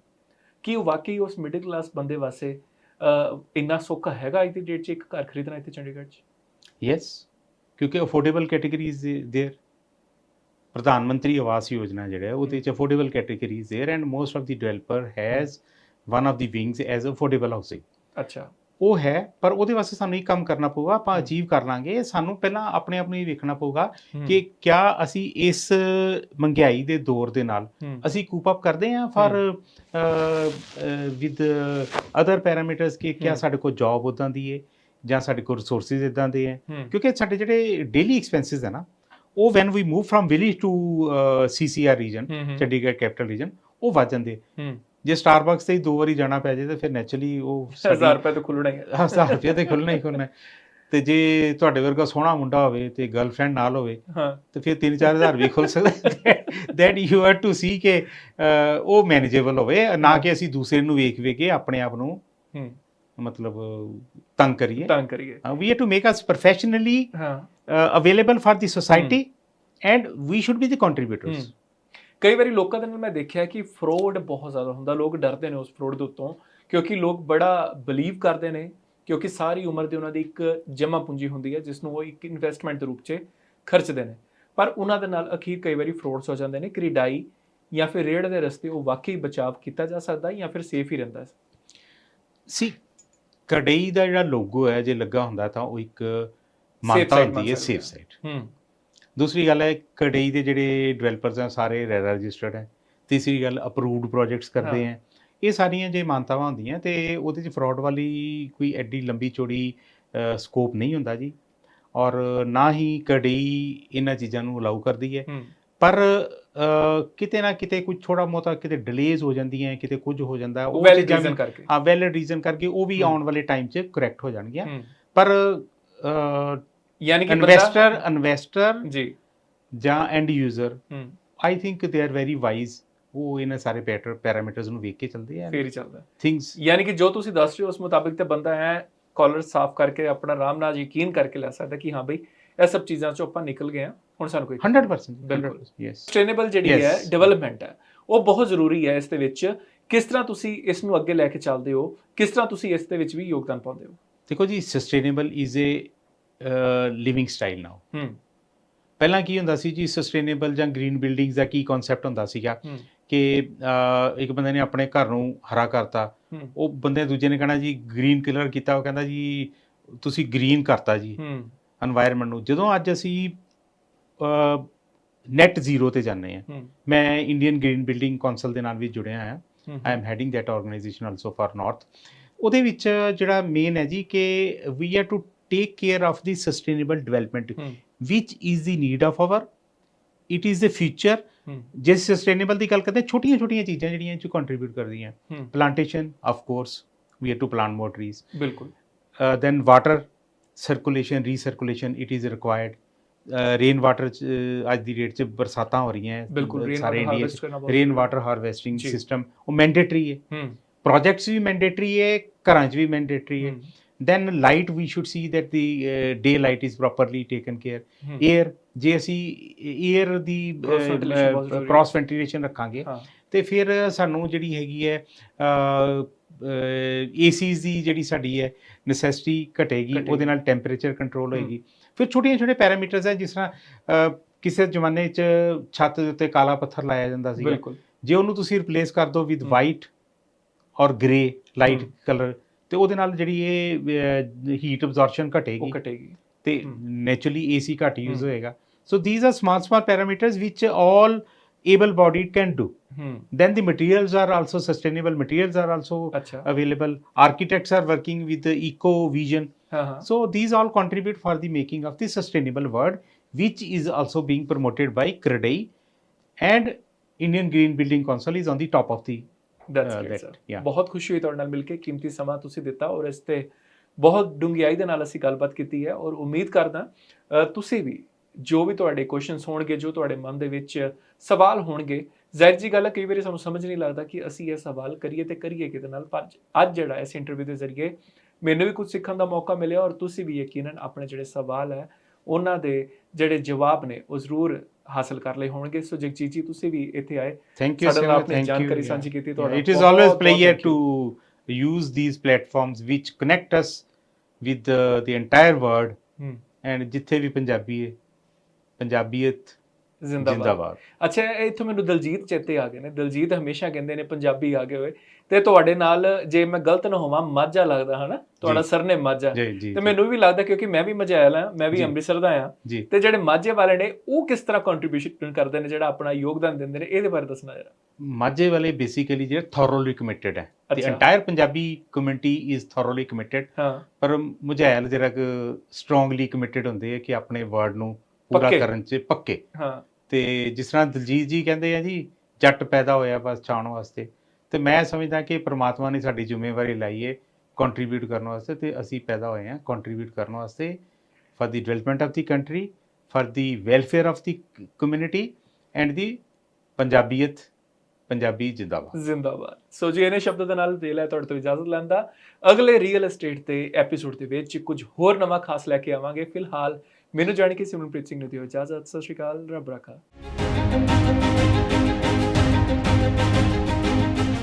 ਕੀ ਉਹ ਵਾਕਈ ਉਸ ਮਿਡਲ ਕਲਾਸ ਬੰਦੇ ਵਾਸਤੇ ਅਹ, ਇੰਨਾ ਸੌਖਾ ਹੈਗਾ ਅੱਜ ਦੀ ਡੇਟ 'ਚ ਇੱਕ ਘਰ ਖਰੀਦਣਾ ਇੱਥੇ ਚੰਡੀਗੜ੍ਹ 'ਚ ਯੈਸ ਕਿਉਂਕਿ ਅਫੋਰਡੇਬਲ ਕੈਟਾਗਰੀ ਇਜ਼ देयर ਪ੍ਰਧਾਨ ਮੰਤਰੀ ਆਵਾਸ ਯੋਜਨਾ ਜਿਹੜਾ ਹੈ ਉਹਦੇ ਚ affordable category is there and most of the developer has one of the wings as affordable housing ਅੱਛਾ ਉਹ ਹੈ ਪਰ ਉਹਦੇ ਵਾਸਤੇ ਸਾਨੂੰ ਇਹ ਕੰਮ ਕਰਨਾ ਪਊਗਾ ਆਪਾਂ ਹਮ। ਅਚੀਵ ਕਰ ਲਾਂਗੇ ਸਾਨੂੰ ਪਹਿਲਾਂ ਆਪਣੇ ਆਪ ਨੂੰ ਇਹ ਵੇਖਣਾ ਪਊਗਾ ਹਮ, ਕਿ ਕਿਆ ਅਸੀਂ ਇਸ ਮਹਿੰਗਾਈ ਦੇ ਦੌਰ ਦੇ ਨਾਲ ਹਮ, ਅਸੀਂ ਕੂਪ ਅਪ ਕਰਦੇ ਹਾਂ ਫਾਰ ਵਿਦ ਅਦਰ ਪੈਰਾਮੀਟਰਸ ਕਿ ਕਿਆ ਹਮ। ਸਾਡੇ ਕੋਲ ਜੌਬ ਉਦਾਂ ਦੀ ਹੈ ਜਾਂ ਸਾਡੇ ਕੋਲ ਰਿਸੋਰਸਿਸ ਇਦਾਂ ਦੇ ਹੈ ਹਮ, ਕਿਉਂਕਿ ਸਾਡੇ ਜਿਹੜੇ ਡੇਲੀ ਐਕਸਪੈਂਸਸ ਹੈ ਨਾ ਉਹ when we move from village to CCR region Chandigarh capital region ਉਹ ਵੱਧ ਜਾਂਦੇ ਜੇ ਸਟਾਰਬਕਸ ਤੇ ਹੀ ਦੋ ਵਾਰੀ ਜਾਣਾ ਪੈ ਜਾਏ ਤਾਂ ਫਿਰ ਨੈਚੁਰਲੀ ਉਹ ਸਾਡੀ- 1000 ਰੁਪਏ ਤੋਂ ਖੁੱਲਣਾ ਹੀ ਹੈ ਹਜ਼ਾਰ ਰੁਪਏ ਤੇ ਖੁੱਲਣਾ ਹੀ ਖੁੱਲਣਾ। ਤੇ ਜੇ ਤੁਹਾਡੇ ਵਰਗਾ ਸੋਹਣਾ ਮੁੰਡਾ ਹੋਵੇ ਤੇ ਗਰਲਫ੍ਰੈਂਡ ਨਾਲ ਹੋਵੇ ਤੇ ਫਿਰ 3-4000 ਵੀ ਖੁੱਲ ਸਕਦਾ that you have to see ਕਿ ਉਹ ਮੈਨੇਜੇਬਲ ਹੋਵੇ ਨਾ ਕਿ ਅਸੀਂ ਦੂਸਰੇ ਨੂੰ ਵੇਖ ਵੇਖ ਕੇ ਆਪਣੇ ਆਪ ਨੂੰ ਮਤਲਬ ਤੰਗ ਕਰੀਏ। ਤੰਗ ਕਰੀਏ। We have to make us professionally ਹਾਂ। Available for the society and we should be the contributors. ਕਈ ਵਾਰੀ ਲੋਕਾਂ ਦੇ ਨਾਲ ਮੈਂ ਦੇਖਿਆ ਕਿ ਫਰੋਡ ਬਹੁਤ ਜ਼ਿਆਦਾ ਹੁੰਦਾ। ਲੋਕ ਡਰਦੇ ਨੇ ਉਸ ਫਰੋਡ ਦੇ ਉੱਤੋਂ ਕਿਉਂਕਿ ਲੋਕ ਬੜਾ ਬਲੀਵ ਕਰਦੇ ਨੇ ਕਿਉਂਕਿ ਸਾਰੀ ਉਮਰ ਦੀ ਉਹਨਾਂ ਦੀ ਇੱਕ ਜਮ੍ਹਾਂ ਪੂੰਜੀ ਹੁੰਦੀ ਹੈ ਜਿਸ ਨੂੰ ਉਹ ਇੱਕ ਇਨਵੈਸਟਮੈਂਟ ਦੇ ਰੂਪ 'ਚ ਖਰਚਦੇ ਨੇ। ਪਰ ਉਹਨਾਂ ਦੇ ਨਾਲ ਅਖੀਰ ਕਈ ਵਾਰੀ ਫਰੋਡਸ ਹੋ ਜਾਂਦੇ ਨੇ ਕ੍ਰਿਡਾਈ ਜਾਂ ਫਿਰ ਰੇਡ ਦੇ ਰਸਤੇ ਉਹ ਵਾਕਈ ਬਚਾਅ ਕੀਤਾ ਜਾ ਸਕਦਾ ਜਾਂ ਫਿਰ ਸੇਫ ਹੀ ਰਹਿੰਦਾ ਸੀ ਕੜਈ ਦਾ ਜਿਹੜਾ ਲੋਗੋ ਹੈ ਜੇ ਲੱਗਾ ਹੁੰਦਾ ਤਾਂ ਉਹ ਇੱਕ ਮਾਨਤਾ ਹੁੰਦੀ ਹੈ ਸੇਫ ਸਾਈਡ ਹੂੰ। ਦੂਸਰੀ ਗੱਲ ਹੈ ਕੜਈ ਦੇ ਜਿਹੜੇ ਡਿਵੈਲਪਰਸ ਆ ਸਾਰੇ ਰੈਰਾ ਰਜਿਸਟਰਡ ਹੈ। ਤੀਸਰੀ ਗੱਲ ਅਪਰੂਵਡ ਪ੍ਰੋਜੈਕਟਸ ਕਰਦੇ ਹਾਂ। ਇਹ ਸਾਰੀਆਂ ਜੇ ਮਾਨਤਾਵਾਂ ਹੁੰਦੀਆਂ ਤੇ ਉਹਦੇ ਚ ਫਰਾਡ ਵਾਲੀ ਕੋਈ ਐਡੀ ਲੰਬੀ ਚੌੜੀ ਸਕੋਪ ਨਹੀਂ ਹੁੰਦਾ ਜੀ। ਔਰ ਨਾ ਹੀ ਕੜਈ ਇਹਨਾਂ ਚੀਜ਼ਾਂ ਨੂੰ ਅਲਾਉ ਕਰਦੀ ਹੈ। ਪਰ ਕਿਤੇ ਨਾ ਕਿਤੇ ਕੁਝ ਥੋੜਾ ਮੋਤਾ ਕਿਤੇ ਡਿਲੇਜ਼ ਹੋ ਜਾਂਦੀਆਂ ਕਿਤੇ ਕੁਝ ਹੋ ਜਾਂਦਾ ਉਹ ਵੈਲਿਡ ਰੀਜ਼ਨ ਕਰਕੇ। ਹਾਂ ਵੈਲਿਡ ਰੀਜ਼ਨ ਕਰਕੇ ਉਹ ਵੀ। ਆਉਣ ਵਾਲੇ ਟਾਈਮ 'ਚ ਕਰੈਕਟ ਹੋ ਜਾਣਗੀਆਂ। ਪਰ ਯਾਨੀ ਕਿ ਇਨਵੈਸਟਰ ਇਨਵੈਸਟਰ ਜੀ। ਜਾਂ end user I think they are very wise ਉਹ ਇਹਨਾਂ ਸਾਰੇ ਪੈਟਰ ਪੈਰਾਮੀਟਰਸ ਨੂੰ ਵੇਖ ਕੇ ਚੱਲਦੇ ਆ। ਫੇਰ ਹੀ ਚੱਲਦਾ। ਥਿੰਗਸ ਯਾਨੀ ਕਿ ਜੋ ਤੁਸੀਂ ਦੱਸ ਰਹੇ ਹੋ ਉਸ ਮੁਤਾਬਿਕ ਤੇ ਬੰਦਾ ਹੈ ਕਾਲਰ ਸਾਫ਼ ਕਰਕੇ ਆਪਣਾ ਆਰਾਮ ਨਾਲ ਯਕੀਨ ਕਰਕੇ ਲੈ ਸਕਦਾ ਕਿ ਹਾਂ ਬਈ ਇਹ ਸਭ ਚੀਜ਼ਾਂ ਚੋਂ ਆਪਾਂ ਨਿਕਲ ਗਏ ਹਾਂ। ਹੁਣ ਸਾਨੂੰ ਕੋਈ 100% ਬਿਲਕੁਲ। ਯੈਸ ਸਸਟੇਨੇਬਲ ਜਿਹੜੀ. ਹੈ ਡਿਵੈਲਪਮੈਂਟ ਹੈ ਉਹ ਬਹੁਤ ਜ਼ਰੂਰੀ ਹੈ ਇਸ ਦੇ ਵਿੱਚ। ਕਿਸ ਤਰ੍ਹਾਂ ਤੁਸੀਂ ਇਸ ਨੂੰ ਅੱਗੇ ਲੈ ਕੇ ਚੱਲਦੇ ਹੋ? ਕਿਸ ਤਰ੍ਹਾਂ ਤੁਸੀਂ ਇਸ ਦੇ ਵਿੱਚ ਵੀ ਯੋਗਦਾਨ ਪਾਉਂਦੇ ਹੋ? ਦੇਖੋ ਜੀ sustainable is a living style now hmm. ਪਹਿਲਾਂ ਕੀ ਹੁੰਦਾ ਸੀ ਜੀ ਸਸਟੇਨੇਬਲ ਜਾਂ ਗ੍ਰੀਨ ਬਿਲਡਿੰਗਸ ਦਾ ਕੀ ਕਨਸੈਪਟ ਹੁੰਦਾ ਸੀਗਾ ਕਿ ਇੱਕ ਬੰਦੇ ਨੇ ਆਪਣੇ ਘਰ ਨੂੰ ਹਰਾ ਕਰਤਾ। ਉਹ ਬੰਦੇ ਦੂਜੇ ਨੇ ਕਹਿਣਾ ਜੀ ਗ੍ਰੀਨ ਕਲਰ ਕੀਤਾ। ਉਹ ਕਹਿੰਦਾ ਜੀ ਤੁਸੀਂ ਗ੍ਰੀਨ ਕਰਤਾ ਜੀ। এনवायरमेंट ਨੂੰ। ਜਦੋਂ ਅੱਜ ਅਸੀਂ ਨੈਟ ਜ਼ੀਰੋ ਤੇ ਜਾਂਦੇ ਆ ਮੈਂ ਇੰਡੀਅਨ ਗ੍ਰੀਨ ਬਿਲਡਿੰਗ ਕਾਉਂਸਲ ਦੇ ਨਾਲ ਵੀ ਜੁੜਿਆ ਆ I am heading that organisation also for north ਉਹਦੇ ਵਿੱਚ ਜਿਹੜਾ ਮੇਨ ਹੈ ਜੀ ਕਿ we are to take care of the sustainable development which is the need of hour it is the future ਜਿਸ ਸਸਟੇਨੇਬਲ ਦੀ ਗੱਲ ਕਰਦੇ ਛੋਟੀਆਂ ਛੋਟੀਆਂ ਚੀਜ਼ਾਂ ਜਿਹੜੀਆਂ ਇਹ ਚ ਕੰਟਰੀਬਿਊਟ ਕਰਦੀਆਂ। Plantation of course we are to plant more trees ਬਿਲਕੁਲ। Then water circulation recirculation it is required. Rain water ਅੱਜ ਦੀ ਡੇਟ 'ਚ ਬਰਸਾਤਾਂ ਹੋ ਰਹੀਆਂ ਹੈ, ਸਾਰੇ India rain water harvesting. System ਉਹ ਮੈਂਡੇਟਰੀ ਹੈ ਪ੍ਰੋਜੈਕਟਸ ਵੀ ਮੈਂਡੇਟਰੀ ਹੈ ਘਰਾਂ 'ਚ ਵੀ ਮੈਂਡੇਟਰੀ ਹੈ then light we should see that the day light is properly taken care air ਜੇ ਅਸੀਂ 에ਅਰ ਦੀ। ਕ੍ਰਾਸ ਵੈਂਟੀਲੇਸ਼ਨ ਰੱਖਾਂਗੇ ਤੇ ਫਿਰ ਸਾਨੂੰ ਜਿਹੜੀ ਹੈਗੀ ਹੈ ਏਸੀਜ਼ ਦੀ ਜਿਹੜੀ ਸਾਡੀ ਹੈ ਨੈਸੈਸਿਟੀ ਘਟੇਗੀ। ਉਹਦੇ ਨਾਲ ਟੈਂਪਰੇਚਰ ਕੰਟਰੋਲ। ਹੋਏਗੀ ਫਿਰ ਛੋਟੀਆਂ ਛੋਟੇ ਪੈਰਾਮੀਟਰਸ ਹੈ ਜਿਸ ਤਰ੍ਹਾਂ ਕਿਸੇ ਜ਼ਮਾਨੇ 'ਚ ਛੱਤ ਦੇ ਉੱਤੇ ਕਾਲਾ ਪੱਥਰ ਲਾਇਆ ਜਾਂਦਾ ਸੀ ਜੇ ਉਹਨੂੰ ਤੁਸੀਂ ਰਿਪਲੇਸ ਕਰ ਦਿਓ ਵਿਦ। ਵਾਈਟ ਔਰ ਗ੍ਰੇ ਲਾਈਟ। ਕਲਰ ਤੇ ਉਹਦੇ ਨਾਲ ਜਿਹੜੀ ਇਹ ਹੀਟ ਅਬਜ਼ੌਰਪਸ਼ਨ ਘਟੇਗੀ ਘਟੇਗੀ ਤੇ। ਨੇਚਰਲੀ ਏਸੀ ਘੱਟ ਯੂਜ਼। ਹੋਏਗਾ so these are small small parameters which all able bodied can do ਹੂੰ then the materials are also sustainable materials are also ਅੱਛਾ available architects are working with the eco vision ਹਾਂ ਹਾਂ so these all contribute for the making of the sustainable world which is also being promoted by CREDAI and Indian Green Building Council is on the top of the that's uh, great that sir yeah ਬਹੁਤ ਖੁਸ਼ੀ ਹੋਈ ਤੁਹਾਡੇ ਨਾਲ ਮਿਲ ਕੇ ਕੀਮਤੀ ਸਮਾਂ ਤੁਸੀਂ ਦਿੱਤਾ ਔਰ ਇਸ ਤੇ ਬਹੁਤ ਡੂੰਘਾਈ ਦੇ ਨਾਲ ਅਸੀਂ ਗੱਲਬਾਤ ਕੀਤੀ ਹੈ ਔਰ ਉਮੀਦ ਕਰਦਾ ਅ, ਤੁਸੀਂ ਵੀ ਜੋ ਵੀ ਤੁਹਾਡੇ ਕੁਐਸਚਨਸ ਹੋਣਗੇ ਜੋ ਤੁਹਾਡੇ ਮਨ ਦੇ ਵਿੱਚ ਸਵਾਲ ਹੋਣਗੇ ਜ਼ਾਹਿਰ ਜੀ ਗੱਲ ਹੈ ਕਈ ਵਾਰੀ ਸਾਨੂੰ ਸਮਝ ਨਹੀਂ ਲੱਗਦਾ ਕਿ ਅਸੀਂ ਇਹ ਸਵਾਲ ਕਰੀਏ ਤੇ ਕਰੀਏ ਕਿਹਦੇ ਨਾਲ ਪਰ ਅੱਜ ਜਿਹੜਾ ਇਸ ਇੰਟਰਵਿਊ ਦੇ ਜ਼ਰੀਏ ਮੈਨੂੰ ਵੀ ਕੁਝ ਸਿੱਖਣ ਦਾ ਮੌਕਾ ਮਿਲਿਆ ਔਰ ਤੁਸੀਂ ਵੀ ਯਕੀਨਨ ਆਪਣੇ ਜਿਹੜੇ ਸਵਾਲ ਹੈ ਉਹਨਾਂ ਦੇ ਜਿਹੜੇ ਜਵਾਬ ਨੇ ਉਹ ਜ਼ਰੂਰ ਹਾਸਲ ਕਰ ਲਏ ਹੋਣਗੇ ਸੋ ਜਗਜੀਤ ਜੀ ਤੁਸੀਂ ਵੀ ਇੱਥੇ ਆਏ Simran, ਆਪਣੀ thank you ਜਾਣਕਾਰੀ. ਸਾਂਝੀ ਕੀਤੀ ਤੁਹਾਡਾ ਬਹੁਤ pleasure thank you. to use these platforms which connect us with the, the entire world and ਜਿੱਥੇ ਵੀ ਪੰਜਾਬੀ ਹੈ ਪੰਜਾਬੀਅਤ ਜ਼ਿੰਦਾਬਾਦ। ਅੱਛਾ ਇੱਥੋਂ ਮੈਨੂੰ ਦਲਜੀਤ ਚੇਤੇ ਆ ਗਏ ਨੇ। ਦਲਜੀਤ ਹਮੇਸ਼ਾ ਕਹਿੰਦੇ ਨੇ ਪੰਜਾਬੀ ਆ ਗਏ ਹੋਏ। ਤੇ ਤੁਹਾਡੇ ਨਾਲ ਜੇ ਮੈਂ ਗਲਤ ਨਾ ਹੋਵਾਂ ਮਾਝਾ ਲੱਗਦਾ ਹਨਾ? ਤੁਹਾਡਾ। ਸਰਨੇ ਮਾਝਾ। ਤੇ ਮੈਨੂੰ ਵੀ ਲੱਗਦਾ ਕਿਉਂਕਿ ਮੈਂ ਵੀ ਮਝੈਲ ਆ ਮੈਂ ਵੀ। ਅੰਮ੍ਰਿਤਸਰ ਦਾ ਆ ਤੇ ਜਿਹੜੇ ਮਾਝੇ ਵਾਲੇ ਨੇ ਉਹ ਕਿਸ ਤਰ੍ਹਾਂ ਕੰਟਰੀਬਿਊਸ਼ਨ ਕਰਦੇ ਨੇ ਜਿਹੜਾ ਆਪਣਾ ਯੋਗਦਾਨ ਦਿੰਦੇ ਨੇ? ਇਹਦੇ ਬਾਰੇ ਦੱਸਣਾ ਜਰਾ। ਮਾਝੇ ਵਾਲੇ ਬੇਸਿਕਲੀ ਜਿਹੜੇ ਥੋਰੋਲੀ ਕਮਿਟਡ ਹੈ। ਅੱਛਾ। entire Punjabi is thoroughly committed ਹਾਂ। ਪਰ ਮੁਝੈਲ ਜਿਹੜਾ ਕਿ ਸਟਰੋਂਗਲੀ ਕਮਿਟਡ ਹੁੰਦੇ ਆ ਕਿ ਆਪਣੇ ਵਰਡ ਨੂੰ ਪੂਰਾ ਪੱਕੇ। ਕਰਨ 'ਚ ਪੱਕੇ। ਹਾਂ। ਤੇ ਜਿਸ ਤਰ੍ਹਾਂ ਦਲਜੀਤ ਜੀ ਕਹਿੰਦੇ ਆ ਜੀ ਜੱਟ ਪੈਦਾ ਹੋਇਆ ਬਸ ਛਾਉਣ ਵਾਸਤੇ। ਤੇ ਮੈਂ ਸਮਝਦਾ ਕਿ ਪ੍ਰਮਾਤਮਾ ਨੇ ਸਾਡੀ ਜ਼ਿੰਮੇਵਾਰੀ ਲਾਈ ਹੈ ਕੰਟਰੀਬਿਊਟ ਕਰਨ ਵਾਸਤੇ ਤੇ ਅਸੀਂ ਪੈਦਾ ਹੋਏ ਹਾਂ ਕੰਟਰੀਬਿਊਟ ਕਰਨ ਵਾਸਤੇ for the development of the country for the welfare of the community and the ਪੰਜਾਬੀਅਤ ਪੰਜਾਬੀ ਜਿੰਦਾਬਾਦ। ਜ਼ਿੰਦਾਬਾਦ। ਸੋ ਜੀ ਇਹਨੇ ਸ਼ਬਦ ਦੇ ਨਾਲ ਦੇ ਲੈ ਤੁਹਾਡੇ ਤੋਂ ਇਜਾਜ਼ਤ ਲੈਂਦਾ ਅਗਲੇ ਰੀਅਲ ਏਸਟੇਟ ਤੇ ਐਪੀਸੋਡ ਦੇ ਵਿੱਚ ਕੁਝ ਹੋਰ ਨਵਾਂ ਖਾਸ ਲੈ ਕੇ ਆਵਾਂਗੇ। ਫਿਲਹਾਲ ਮੈਨੂੰ ਜਾਣ ਕੇ ਸਿਮਰਨਪ੍ਰੀਤ ਸਿੰਘ ਨੂੰ ਦਿਓ ਇਜਾਜ਼ਤ। ਸਤਿ ਸ਼੍ਰੀ ਅਕਾਲ ਰੱਬ ਰੱਖਾ।